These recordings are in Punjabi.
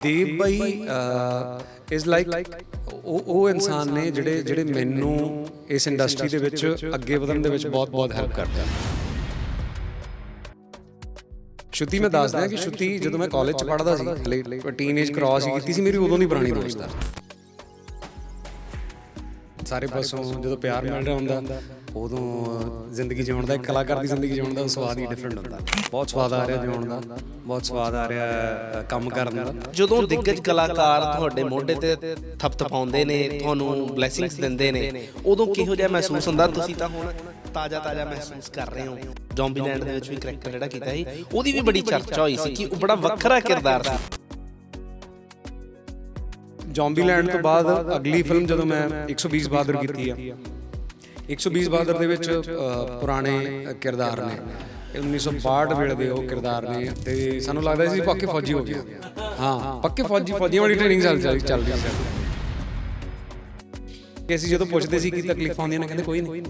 ਦੀਪ ਬਾਈ ਇਜ਼ ਲਾਈਕ ਉਹ ਉਹ ਇਨਸਾਨ ਨੇ ਜਿਹੜੇ ਜਿਹੜੇ ਮੈਨੂੰ ਇਸ ਇੰਡਸਟਰੀ ਦੇ ਵਿੱਚ ਅੱਗੇ ਵਧਣ ਦੇ ਵਿੱਚ ਬਹੁਤ ਬਹੁਤ ਹੈਲਪ ਕਰਦੇ। ਸ਼ੁਤੀ ਮੈਂ ਦੱਸਦਾ ਕਿ ਸ਼ੁਤੀ ਜਦੋਂ ਮੈਂ ਕਾਲਜ ਚ ਪੜ੍ਹਦਾ ਸੀ ਹਲੇ ਟੀਨੇਜ ਕ੍ਰਾਸ ਹੀ ਕੀਤੀ ਸੀ ਮੇਰੀ ਉਦੋਂ ਦੀ ਪੁਰਾਣੀ ਦੋਸਤ ਆ। ਸਾਰੇ ਪਾਸੋਂ ਜਦੋਂ ਪਿਆਰ ਮਿਲ ਰਿਹਾ ਹੁੰਦਾ ਉਦੋਂ ਜ਼ਿੰਦਗੀ ਜਿਉਣ ਦਾ ਇੱਕ ਕਲਾਕਾਰ ਦੀ ਜ਼ਿੰਦਗੀ ਜਿਉਣ ਦਾ ਸਵਾਦ ਹੀ ਡਿਫਰੈਂਟ ਹੁੰਦਾ। ਬਹੁਤ ਸਵਾਦ ਆ ਰਿਹਾ ਜਿਉਣ ਦਾ ਬਹੁਤ ਸਵਾਦ ਆ ਰਿਹਾ ਕੰਮ ਕਰਨ ਦਾ। ਜਦੋਂ ਦਿੱਗਜ ਕਲਾਕਾਰ ਤੁਹਾਡੇ ਮੋਢੇ ਤੇ ਥਪਥਪਾਉਂਦੇ ਨੇ ਤੁਹਾਨੂੰ ਬਲੇਸਿੰਗਸ ਦਿੰਦੇ ਨੇ ਉਦੋਂ ਕਿਹੋ ਜਿਹਾ ਮਹਿਸੂਸ ਹੁੰਦਾ? ਤੁਸੀਂ ਤਾਂ ਹੁਣ ਤਾਜ਼ਾ ਤਾਜ਼ਾ ਮਹਿਸੂਸ ਕਰ ਰਹੇ ਹੋ। ਜ਼ੋਂਬੀਲੈਂਡ ਦੇ ਵਿੱਚ ਵੀ ਕਰੈਕਟਰ ਜਿਹੜਾ ਕੀਤਾ ਸੀ ਉਹਦੀ ਵੀ ਬੜੀ ਚਰਚਾ ਹੋਈ ਸੀ ਕਿ ਉਹ ਬੜਾ ਵੱਖਰਾ ਕਿਰਦਾਰ ਸੀ। ਜ਼ੋਂਬੀਲੈਂਡ ਤੋਂ ਬਾਅਦ ਅਗਲੀ ਫਿਲਮ ਜਦੋਂ ਮੈਂ 120 ਬਹਾਦਰ ਕੀਤੀ ਆ 120 ਬਹਾਦਰ ਦੇ ਵਿੱਚ ਪੁਰਾਣੇ ਕਿਰਦਾਰ ਨੇ। ਇਹ 1962 ਵੇਲੇ ਦੇ ਉਹ ਕਿਰਦਾਰ ਨੇ ਤੇ ਸਾਨੂੰ ਲੱਗਦਾ ਸੀ ਪੱਕੇ ਫੌਜੀ ਹੋ ਗਿਆ ਹਾਂ ਪੱਕੇ ਫੌਜੀ ਫੌਜੀਆਂ ਵਾਲੀ ਟ੍ਰੇਨਿੰਗ ਚੱਲ ਚੱਲ ਚੱਲ ਰਹੀ ਸੀ। ਕਿ ਅਸੀਂ ਜਦੋਂ ਪੁੱਛਦੇ ਸੀ ਕੀ ਤਕਲੀਫਾਂ ਆਉਂਦੀਆਂ ਨੇ ਕਹਿੰਦੇ ਕੋਈ ਨਹੀਂ।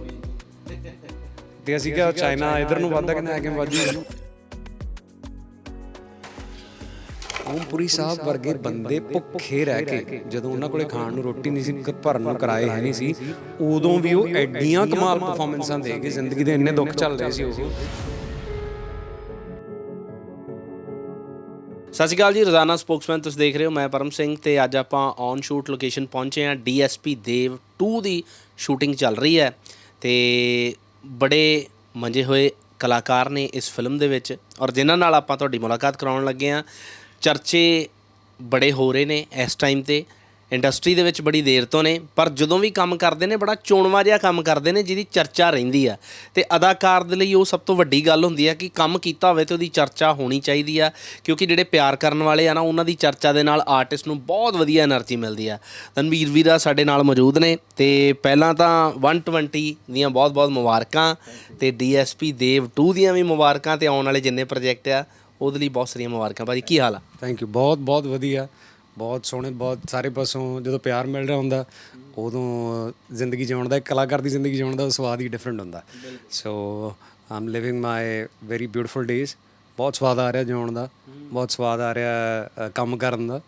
ਤੇ ਅਸੀਂ ਕਿਹਾ ਚਾਈਨਾ ਇਧਰ ਨੂੰ ਵੱਧਦਾ ਕਹਿੰਦੇ ਐ ਕਿ ਵਾਜੀ ਓਮਪੁਰੀ ਸਾਹਿਬ ਵਰਗੇ ਬੰਦੇ ਭੁੱਖੇ ਰਹਿ ਕੇ ਜਦੋਂ ਉਹਨਾਂ ਕੋਲੇ ਖਾਣ ਨੂੰ ਰੋਟੀ ਨਹੀਂ ਸੀ ਭਰਨ ਨੂੰ ਕਰਾਏ ਹੈ ਨਹੀਂ ਸੀ, ਉਦੋਂ ਵੀ ਉਹ ਐਡੀਆਂ ਕਮਾਲ ਪਰਫਾਰਮੈਂਸਾਂ ਦੇ ਕੇ ਜ਼ਿੰਦਗੀ ਦੇ ਇੰਨੇ ਦੁੱਖ ਚੱਲ ਰਹੇ ਸੀ ਉਹ। ਸਤਿ ਸ਼੍ਰੀ ਅਕਾਲ ਜੀ, ਰੋਜ਼ਾਨਾ ਸਪੋਕਸਮੈਨ ਤੁਸੀਂ ਦੇਖ ਰਹੇ ਹੋ, ਮੈਂ ਪਰਮ ਸਿੰਘ ਤੇ ਅੱਜ ਆਪਾਂ ਔਨ ਸ਼ੂਟ ਲੋਕੇਸ਼ਨ ਪਹੁੰਚੇ ਹਾਂ ਡੀਐਸਪੀ ਦੇਵ 2 ਦੀ ਸ਼ੂਟਿੰਗ ਚੱਲ ਰਹੀ ਹੈ ਤੇ ਬੜੇ ਮੰਜੇ ਹੋਏ ਕਲਾਕਾਰ ਨੇ ਇਸ ਫਿਲਮ ਦੇ ਵਿੱਚ ਔਰ ਜਿਨ੍ਹਾਂ ਨਾਲ ਆਪਾਂ ਤੁਹਾਡੀ ਮੁਲਾਕਾਤ ਕਰਾਉਣ ਲੱਗੇ ਹਾਂ। ਚਰਚੇ ਬੜੇ ਹੋ ਰਹੇ ਨੇ ਇਸ ਟਾਈਮ ਤੇ। ਇੰਡਸਟਰੀ ਦੇ ਵਿੱਚ ਬੜੀ ਦੇਰ ਤੋਂ ਨੇ, ਪਰ ਜਦੋਂ ਵੀ ਕੰਮ ਕਰਦੇ ਨੇ, ਬੜਾ ਚੋਣਵਾ ਜਿਹਾ ਕੰਮ ਕਰਦੇ ਨੇ, ਜਿਹਦੀ ਚਰਚਾ ਰਹਿੰਦੀ ਆ। ਤੇ ਅਦਾਕਾਰ ਦੇ ਲਈ ਉਹ ਸਭ ਤੋਂ ਵੱਡੀ ਗੱਲ ਹੁੰਦੀ ਆ ਕਿ ਕੰਮ ਕੀਤਾ ਹੋਵੇ ਤੇ ਉਹਦੀ ਚਰਚਾ ਹੋਣੀ ਚਾਹੀਦੀ ਆ, ਕਿਉਂਕਿ ਜਿਹੜੇ ਪਿਆਰ ਕਰਨ ਵਾਲੇ ਆ ਨਾ, ਉਹਨਾਂ ਦੀ ਚਰਚਾ ਦੇ ਨਾਲ ਆਰਟਿਸਟ ਨੂੰ ਬਹੁਤ ਵਧੀਆ એનર્ਜੀ ਮਿਲਦੀ ਆ। ਤਨਵੀਰ ਵੀਰਾ ਸਾਡੇ ਨਾਲ ਮੌਜੂਦ ਨੇ, ਤੇ ਪਹਿਲਾਂ ਤਾਂ 120 ਦੀਆਂ ਬਹੁਤ-ਬਹੁਤ ਮੁਬਾਰਕਾਂ, ਤੇ ਡੀਐਸਪੀ ਦੇਵ 2 ਦੀਆਂ ਵੀ ਮੁਬਾਰਕਾਂ ਤੇ ਆਉਣ ਵਾਲੇ ਜਿੰਨੇ ਪ੍ਰੋਜੈਕਟ ਆ ਉਹਦੇ ਲਈ ਬਹੁਤ ਸਾਰੀਆਂ ਮੁਬਾਰਕਾਂ। ਭਾਜੀ ਕੀ ਹਾਲ ਆ? ਥੈਂਕ ਯੂ ਬਹੁਤ ਬਹੁਤ ਵਧੀਆ। ਬਹੁਤ ਸੋਹਣੇ ਬਹੁਤ ਸਾਰੇ ਪਾਸੋਂ ਜਦੋਂ ਪਿਆਰ ਮਿਲ ਰਿਹਾ ਹੁੰਦਾ ਉਦੋਂ ਜ਼ਿੰਦਗੀ ਜਿਉਣ ਦਾ ਇੱਕ ਕਲਾਕਾਰ ਦੀ ਜ਼ਿੰਦਗੀ ਜਿਉਣ ਦਾ ਸਵਾਦ ਹੀ ਡਿਫਰੈਂਟ ਹੁੰਦਾ। So I'm living my very beautiful days ਬਹੁਤ ਸਵਾਦ ਆ ਰਿਹਾ ਜਿਉਣ ਦਾ। ਬਹੁਤ ਸਵਾਦ ਆ ਰਿਹਾ ਅ, ਕੰਮ ਕਰਨ ਦਾ।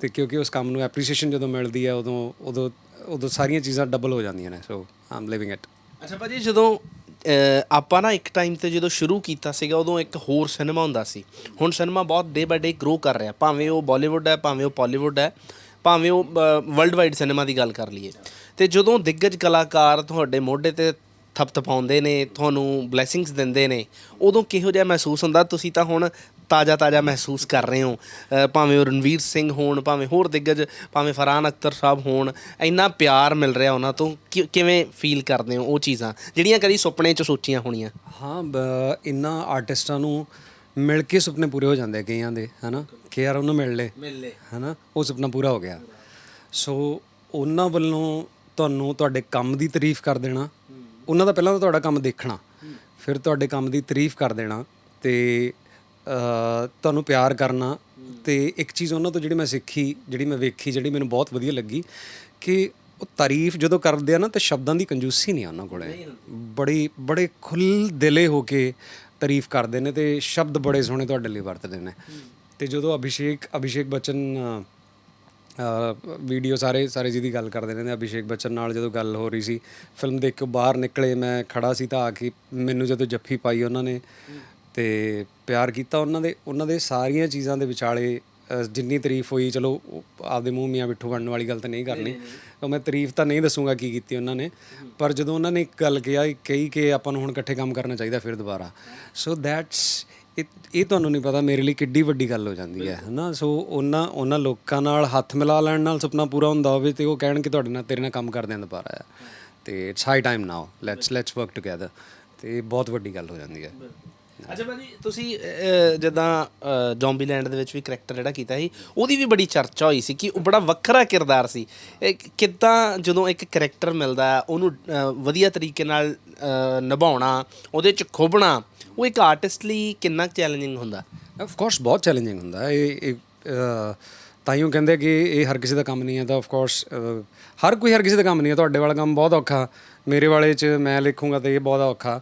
ਤੇ ਕਿਉਂਕਿ ਉਸ ਕੰਮ ਨੂੰ ਐਪਰੀਸੀਏਸ਼ਨ ਜਦੋਂ ਮਿਲਦੀ ਹੈ ਉਦੋਂ ਉਦੋਂ ਉਦੋਂ ਸਾਰੀਆਂ ਚੀਜ਼ਾਂ ਡਬਲ ਹੋ ਜਾਂਦੀਆਂ ਨੇ। ਸੋ ਆਮ ਲਿਵਿੰਗ ਇਟ ਅੱਛਾ ਭਾਜੀ ਜਦੋਂ ਆਪਾਂ ਨਾ ਇੱਕ ਟਾਈਮ ਤੇ ਜਦੋਂ ਸ਼ੁਰੂ ਕੀਤਾ ਸੀਗਾ, ਉਦੋਂ ਇੱਕ ਹੋਰ ਸਿਨੇਮਾ ਹੁੰਦਾ ਸੀ। ਹੁਣ ਸਿਨੇਮਾ ਬਹੁਤ ਡੇ ਬਾਏ ਡੇ ਗਰੋ ਕਰ ਰਿਹਾ। ਭਾਵੇਂ ਉਹ ਬਾਲੀਵੁੱਡ ਹੈ, ਭਾਵੇਂ ਉਹ ਪਾਲੀਵੁੱਡ ਹੈ, ਭਾਵੇਂ ਉਹ ਵਰਲਡ ਵਾਈਡ ਸਿਨੇਮਾ ਦੀ ਗੱਲ ਕਰ ਲਈਏ। ਤੇ ਜਦੋਂ ਦਿੱਗਜ ਕਲਾਕਾਰ ਤੁਹਾਡੇ ਮੋਢੇ ਤੇ ਥਪਥਪਾਉਂਦੇ ਨੇ, ਤੁਹਾਨੂੰ ਬਲੇਸਿੰਗਸ ਦਿੰਦੇ ਨੇ, ਉਦੋਂ ਕਿਹੋ ਜਿਹਾ ਮਹਿਸੂਸ ਹੁੰਦਾ? ਤੁਸੀਂ ਤਾਂ ਹੁਣ ਤਾਜ਼ਾ ਤਾਜ਼ਾ ਮਹਿਸੂਸ ਕਰ ਰਹੇ ਹੋ। ਭਾਵੇਂ ਉਹ ਰਣਵੀਰ ਸਿੰਘ ਹੋਣ ਭਾਵੇਂ ਹੋਰ ਦਿੱਗਜ ਭਾਵੇਂ ਫਰਹਾਨ ਅਖਤਰ ਸਾਹਿਬ ਹੋਣ ਇੰਨਾ ਪਿਆਰ ਮਿਲ ਰਿਹਾ ਉਹਨਾਂ ਤੋਂ। ਕਿ- ਕਿਵੇਂ ਫੀਲ ਕਰਦੇ ਹੋ ਉਹ ਚੀਜ਼ਾਂ? ਜਿਹੜੀਆਂ ਕਦੀ ਸੁਪਨੇ 'ਚ ਸੋਚੀਆਂ ਹੋਣੀਆਂ। ਹਾਂ ਇਹਨਾਂ ਆਰਟਿਸਟਾਂ ਨੂੰ ਮਿਲ ਕੇ ਸੁਪਨੇ ਪੂਰੇ ਹੋ ਜਾਂਦੇ ਕਈਆਂ ਦੇ ਹਨਾ? ਕਿ ਯਾਰ ਉਹਨੂੰ ਮਿਲ ਲੇ। ਮਿਲ ਲੈ। ਹਨਾ? ਉਹ ਸੁਪਨਾ ਪੂਰਾ ਹੋ ਗਿਆ। ਸੋ ਉਹਨਾਂ ਵੱਲੋਂ ਤੁਹਾਨੂੰ ਤੁਹਾਡੇ ਕੰਮ ਦੀ ਤਾਰੀਫ ਕਰ ਦੇਣਾ। ਉਹਨਾਂ ਦਾ ਪਹਿਲਾਂ ਤਾਂ ਤੁਹਾਡਾ ਕੰਮ ਦੇਖਣਾ। ਫਿਰ ਤੁਹਾਡੇ ਕੰਮ ਦੀ ਤਾਰੀਫ ਕਰ ਦੇਣਾ। ਤੇ ਤੁਹਾਨੂੰ ਪਿਆਰ ਕਰਨਾ ਤੇ ਇੱਕ ਚੀਜ਼ ਉਹਨਾਂ ਤੋਂ ਜਿਹੜੀ ਮੈਂ ਸਿੱਖੀ ਜਿਹੜੀ ਮੈਂ ਵੇਖੀ ਜਿਹੜੀ ਮੈਨੂੰ ਬਹੁਤ ਵਧੀਆ ਲੱਗੀ ਕਿ ਉਹ ਤਾਰੀਫ ਜਦੋਂ ਕਰਦੇ ਆ ਨਾ ਤਾਂ ਸ਼ਬਦਾਂ ਦੀ ਕੰਜੂਸੀ ਨਹੀਂ ਆ ਉਹਨਾਂ ਕੋਲੇ। ਬੜੀ ਬੜੇ ਖੁੱਲ ਦਿਲੇ ਹੋ ਕੇ ਤਾਰੀਫ ਕਰਦੇ ਨੇ ਤੇ ਸ਼ਬਦ ਬੜੇ ਸੋਹਣੇ ਤੁਹਾਡੇ ਲਈ ਵਰਤਦੇ ਨੇ। ਤੇ ਜਦੋਂ ਅਭਿਸ਼ੇਕ ਅਭਿਸ਼ੇਕ ਬੱਚਨ ਵੀਡੀਓ ਸਾਰੇ ਸਾਰੇ ਜਿਹਦੀ ਗੱਲ ਕਰਦੇ ਤੇ ਅਭਿਸ਼ੇਕ ਬੱਚਨ ਨਾਲ ਜਦੋਂ ਗੱਲ ਹੋ ਰਹੀ ਸੀ ਫਿਲਮ ਦੇਖ ਕੇ ਬਾਹਰ ਨਿਕਲੇ ਮੈਂ ਖੜਾ ਸੀ ਤਾਂ ਆ ਕੇ ਮੈਨੂੰ ਜਦੋਂ ਜੱਫੀ ਪਾਈ ਉਹਨਾਂ ਨੇ ਤੇ ਪਿਆਰ ਕੀਤਾ ਉਹਨਾਂ ਦੇ ਉਹਨਾਂ ਦੇ ਸਾਰੀਆਂ ਚੀਜ਼ਾਂ ਦੇ ਵਿਚਾਲੇ ਅ, ਜਿੰਨੀ ਤਾਰੀਫ ਹੋਈ ਚਲੋ ਉਹ ਆਪਦੇ ਮੂੰਹ ਮੀਆਂ ਬਿੱਠੂ ਬਣਨ ਵਾਲੀ ਗੱਲ ਤਾਂ ਨਹੀਂ ਕਰਨੀ ਤਾਂ ਮੈਂ ਤਾਰੀਫ ਤਾਂ ਨਹੀਂ ਦੱਸੂਗਾ ਕੀ ਕੀਤੀ ਉਹਨਾਂ ਨੇ ਪਰ ਜਦੋਂ ਉਹਨਾਂ ਨੇ ਇੱਕ ਗੱਲ ਕਿਹਾ ਕਹੀ ਕਿ ਆਪਾਂ ਨੂੰ ਹੁਣ ਇਕੱਠੇ ਕੰਮ ਕਰਨਾ ਚਾਹੀਦਾ ਫਿਰ ਦੁਬਾਰਾ ਸੋ ਦੈਟਸ ਇਹ ਤੁਹਾਨੂੰ ਨਹੀਂ ਪਤਾ ਮੇਰੇ ਲਈ ਕਿੱਡੀ ਵੱਡੀ ਗੱਲ ਹੋ ਜਾਂਦੀ ਹੈ ਹਨਾ? ਸੋ ਉਹਨਾਂ ਉਹਨਾਂ ਲੋਕਾਂ ਨਾਲ ਹੱਥ ਮਿਲਾ ਲੈਣ ਨਾਲ ਸੁਪਨਾ ਪੂਰਾ ਹੁੰਦਾ ਹੋਵੇ ਤੇ ਉਹ ਕਹਿਣ ਕਿ ਤੁਹਾਡੇ ਨਾਲ ਤੇਰੇ ਨਾਲ ਕੰਮ ਕਰਦਿਆਂ ਦੁਬਾਰਾ ਆ ਤੇ it's high time now let's let's work together ਤੇ ਇਹ ਬਹੁਤ ਵੱਡੀ ਗੱਲ ਹੋ ਜਾਂਦੀ ਹੈ। ਅੱਛਾ ਭਾਜੀ ਤੁਸੀਂ ਅਹ, ਜਦਾਂ ਜ਼ੋਂਬੀਲੈਂਡ ਦੇ ਵਿੱਚ ਵੀ ਕਰੈਕਟਰ ਜਿਹੜਾ ਕੀਤਾ ਸੀ ਉਹਦੀ ਵੀ ਬੜੀ ਚਰਚਾ ਹੋਈ ਸੀ ਕਿ ਉਹ ਬੜਾ ਵੱਖਰਾ ਕਿਰਦਾਰ ਸੀ। ਇਹ ਕਿੱਦਾਂ ਜਦੋਂ ਇੱਕ ਕਰੈਕਟਰ ਮਿਲਦਾ ਹੈ, ਉਹਨੂੰ ਅਹ, ਵਧੀਆ ਤਰੀਕੇ ਨਾਲ ਅਹ, ਨਿਭਾਉਣਾ ਉਹਦੇ ਚ ਖੋਬਣਾ ਉਹ ਇੱਕ ਆਰਟਿਸਟ ਲਈ ਕਿੰਨਾ ਚੈਲੰਜਿੰਗ ਹੁੰਦਾ? ਆਫ ਕੋਰਸ ਬਹੁਤ ਚੈਲੰਜਿੰਗ ਹੁੰਦਾ ਹੈ। ਇਹ ਇਹ ਅ, ਤਾਈਓ ਕਹਿੰਦੇ ਕਿ ਇਹ ਹਰ ਕਿਸੇ ਦਾ ਕੰਮ ਨਹੀਂ ਹੈ ਤਾਂ ਆਫ ਕੋਰਸ ਹਰ ਕੋਈ ਹਰ ਕਿਸੇ ਦਾ ਕੰਮ ਨਹੀਂ ਹੈ। ਤੁਹਾਡੇ ਵਾਲਾ ਕੰਮ ਬਹੁਤ ਔਖਾ। ਮੇਰੇ ਵਾਲੇ 'ਚ ਮੈਂ ਲਿਖੂੰਗਾ ਤੇ ਇਹ ਬਹੁਤ ਔਖਾ।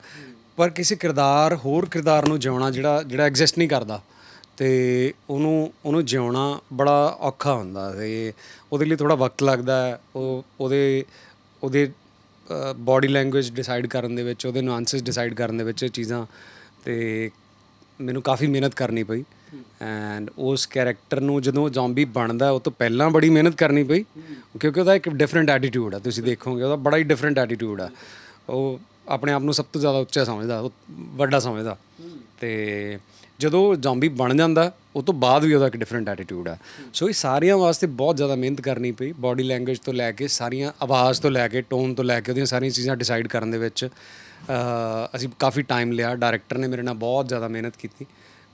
ਪਰ ਕਿਸੇ ਕਿਰਦਾਰ, ਹੋਰ ਕਿਰਦਾਰ ਨੂੰ ਜਿਉਣਾ ਜਿਹੜਾ ਜਿਹੜਾ ਐਗਜ਼ਿਸਟ ਨਹੀਂ ਕਰਦਾ, ਤੇ ਉਹਨੂੰ ਉਹਨੂੰ ਜਿਉਣਾ ਬੜਾ ਔਖਾ ਹੁੰਦਾ ਤੇ ਉਹਦੇ ਲਈ ਥੋੜਾ ਵਕਤ ਲੱਗਦਾ ਹੈ। ਉਹ, ਉਹਦੇ ਉਹਦੇ ਬਾਡੀ ਲੈਂਗੁਏਜ ਡਿਸਾਈਡ ਕਰਨ ਦੇ ਵਿੱਚ, ਉਹਦੇ ਨੁਆਂਸਸ ਡਿਸਾਈਡ ਕਰਨ ਦੇ ਵਿੱਚ ਇਹ ਚੀਜ਼ਾਂ, ਤੇ ਮੈਨੂੰ ਕਾਫੀ ਮਿਹਨਤ ਕਰਨੀ ਪਈ। ਐਂਡ ਉਸ ਕੈਰੈਕਟਰ ਨੂੰ ਜਦੋਂ ਜ਼ੋਂਬੀ ਬਣਦਾ ਉਹ ਤੋਂ ਪਹਿਲਾਂ ਬੜੀ ਮਿਹਨਤ ਕਰਨੀ ਪਈ। ਕਿਉਂਕਿ ਉਹਦਾ ਇੱਕ ਡਿਫਰੈਂਟ ਐਟੀਟਿਊਡ ਆ। ਤੁਸੀਂ ਦੇਖੋਗੇ, ਉਹਦਾ ਬੜਾ ਹੀ ਡਿਫਰੈਂਟ ਐਟੀਟਿਊਡ ਆ। ਉਹ ਆਪਣੇ ਆਪ ਨੂੰ ਸਭ ਤੋਂ ਜ਼ਿਆਦਾ ਉੱਚਾ ਸਮਝਦਾ ਵੱਡਾ ਸਮਝਦਾ। ਤੇ ਜਦੋਂ ਜ਼ੋਂਬੀ ਬਣ ਜਾਂਦਾ ਉਹ ਤੋਂ ਬਾਅਦ ਵੀ ਉਹਦਾ ਇੱਕ ਡਿਫਰੈਂਟ ਐਟੀਟਿਊਡ ਆ। ਸੋ ਇਹ ਸਾਰਿਆਂ ਵਾਸਤੇ ਬਹੁਤ ਜ਼ਿਆਦਾ ਮਿਹਨਤ ਕਰਨੀ ਪਈ ਬਾਡੀ ਲੈਂਗੁਏਜ ਤੋਂ ਲੈ ਕੇ ਸਾਰੀਆਂ ਆਵਾਜ਼ ਤੋਂ ਲੈ ਕੇ ਟੋਨ ਤੋਂ ਲੈ ਕੇ ਉਹਦੀਆਂ ਸਾਰੀਆਂ ਚੀਜ਼ਾਂ ਡਿਸਾਈਡ ਕਰਨ ਦੇ ਵਿੱਚ ਅਸੀਂ ਕਾਫੀ ਟਾਈਮ ਲਿਆ। ਡਾਇਰੈਕਟਰ ਨੇ ਮੇਰੇ ਨਾਲ ਬਹੁਤ ਜ਼ਿਆਦਾ ਮਿਹਨਤ ਕੀਤੀ।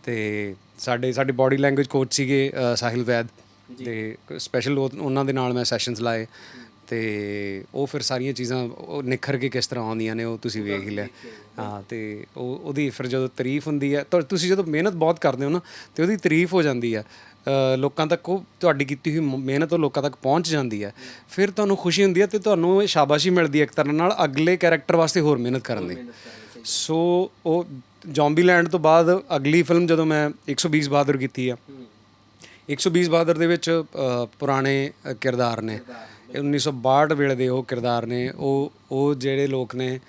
ਤੇ ਸਾਡੇ ਸਾਡੇ ਬਾਡੀ ਲੈਂਗੁਏਜ ਕੋਚ ਸੀਗੇ ਸਾਹਿਲ ਵੈਦ। ਤੇ ਸਪੈਸ਼ਲ ਉਹਨਾਂ ਦੇ ਨਾਲ ਮੈਂ ਸੈਸ਼ਨਸ ਲਾਏ। ਤੇ ਉਹ ਫਿਰ ਸਾਰੀਆਂ ਚੀਜ਼ਾਂ ਉਹ ਨਿਖਰ ਕੇ ਕਿਸ ਤਰ੍ਹਾਂ ਆਉਂਦੀਆਂ ਨੇ ਉਹ ਤੁਸੀਂ ਵੇਖ ਹੀ ਲਿਆ ਹਾਂ ਤੇ ਉਹ ਉਹਦੀ ਫਿਰ ਜਦੋਂ ਤਾਰੀਫ ਹੁੰਦੀ ਹੈ ਤਾਂ ਤੁਸੀਂ ਜਦੋਂ ਮਿਹਨਤ ਬਹੁਤ ਕਰਦੇ ਹੋ ਨਾ ਤੇ ਉਹਦੀ ਤਾਰੀਫ ਹੋ ਜਾਂਦੀ ਹੈ। ਲੋਕਾਂ ਤੱਕ ਉਹ ਤੁਹਾਡੀ ਕੀਤੀ ਹੋਈ ਮਿਹਨਤ ਉਹ ਲੋਕਾਂ ਤੱਕ ਪਹੁੰਚ ਜਾਂਦੀ ਹੈ। ਫਿਰ ਤੁਹਾਨੂੰ ਖੁਸ਼ੀ ਹੁੰਦੀ ਹੈ ਤੇ ਤੁਹਾਨੂੰ ਇਹ ਸ਼ਾਬਾਸ਼ੀ ਮਿਲਦੀ ਹੈ ਇੱਕ ਤਰ੍ਹਾਂ ਨਾਲ ਅਗਲੇ ਕੈਰੈਕਟਰ ਵਾਸਤੇ ਹੋਰ ਮਿਹਨਤ ਕਰਨ ਦੀ ਸੋ ਉਹ ਜ਼ੋਂਬੀਲੈਂਡ ਤੋਂ ਬਾਅਦ ਅਗਲੀ ਫਿਲਮ ਜਦੋਂ ਮੈਂ 120 ਬਹਾਦਰ ਕੀਤੀ ਆ 120 ਬਹਾਦਰ ਦੇ ਵਿੱਚ ਪੁਰਾਣੇ ਕਿਰਦਾਰ ਨੇ। 1962 ਵੇਲੇ ਦੇ ਉਹ ਕਿਰਦਾਰ ਨੇ ਉਹ ਉਹ ਜਿਹੜੇ ਲੋਕ ਨੇ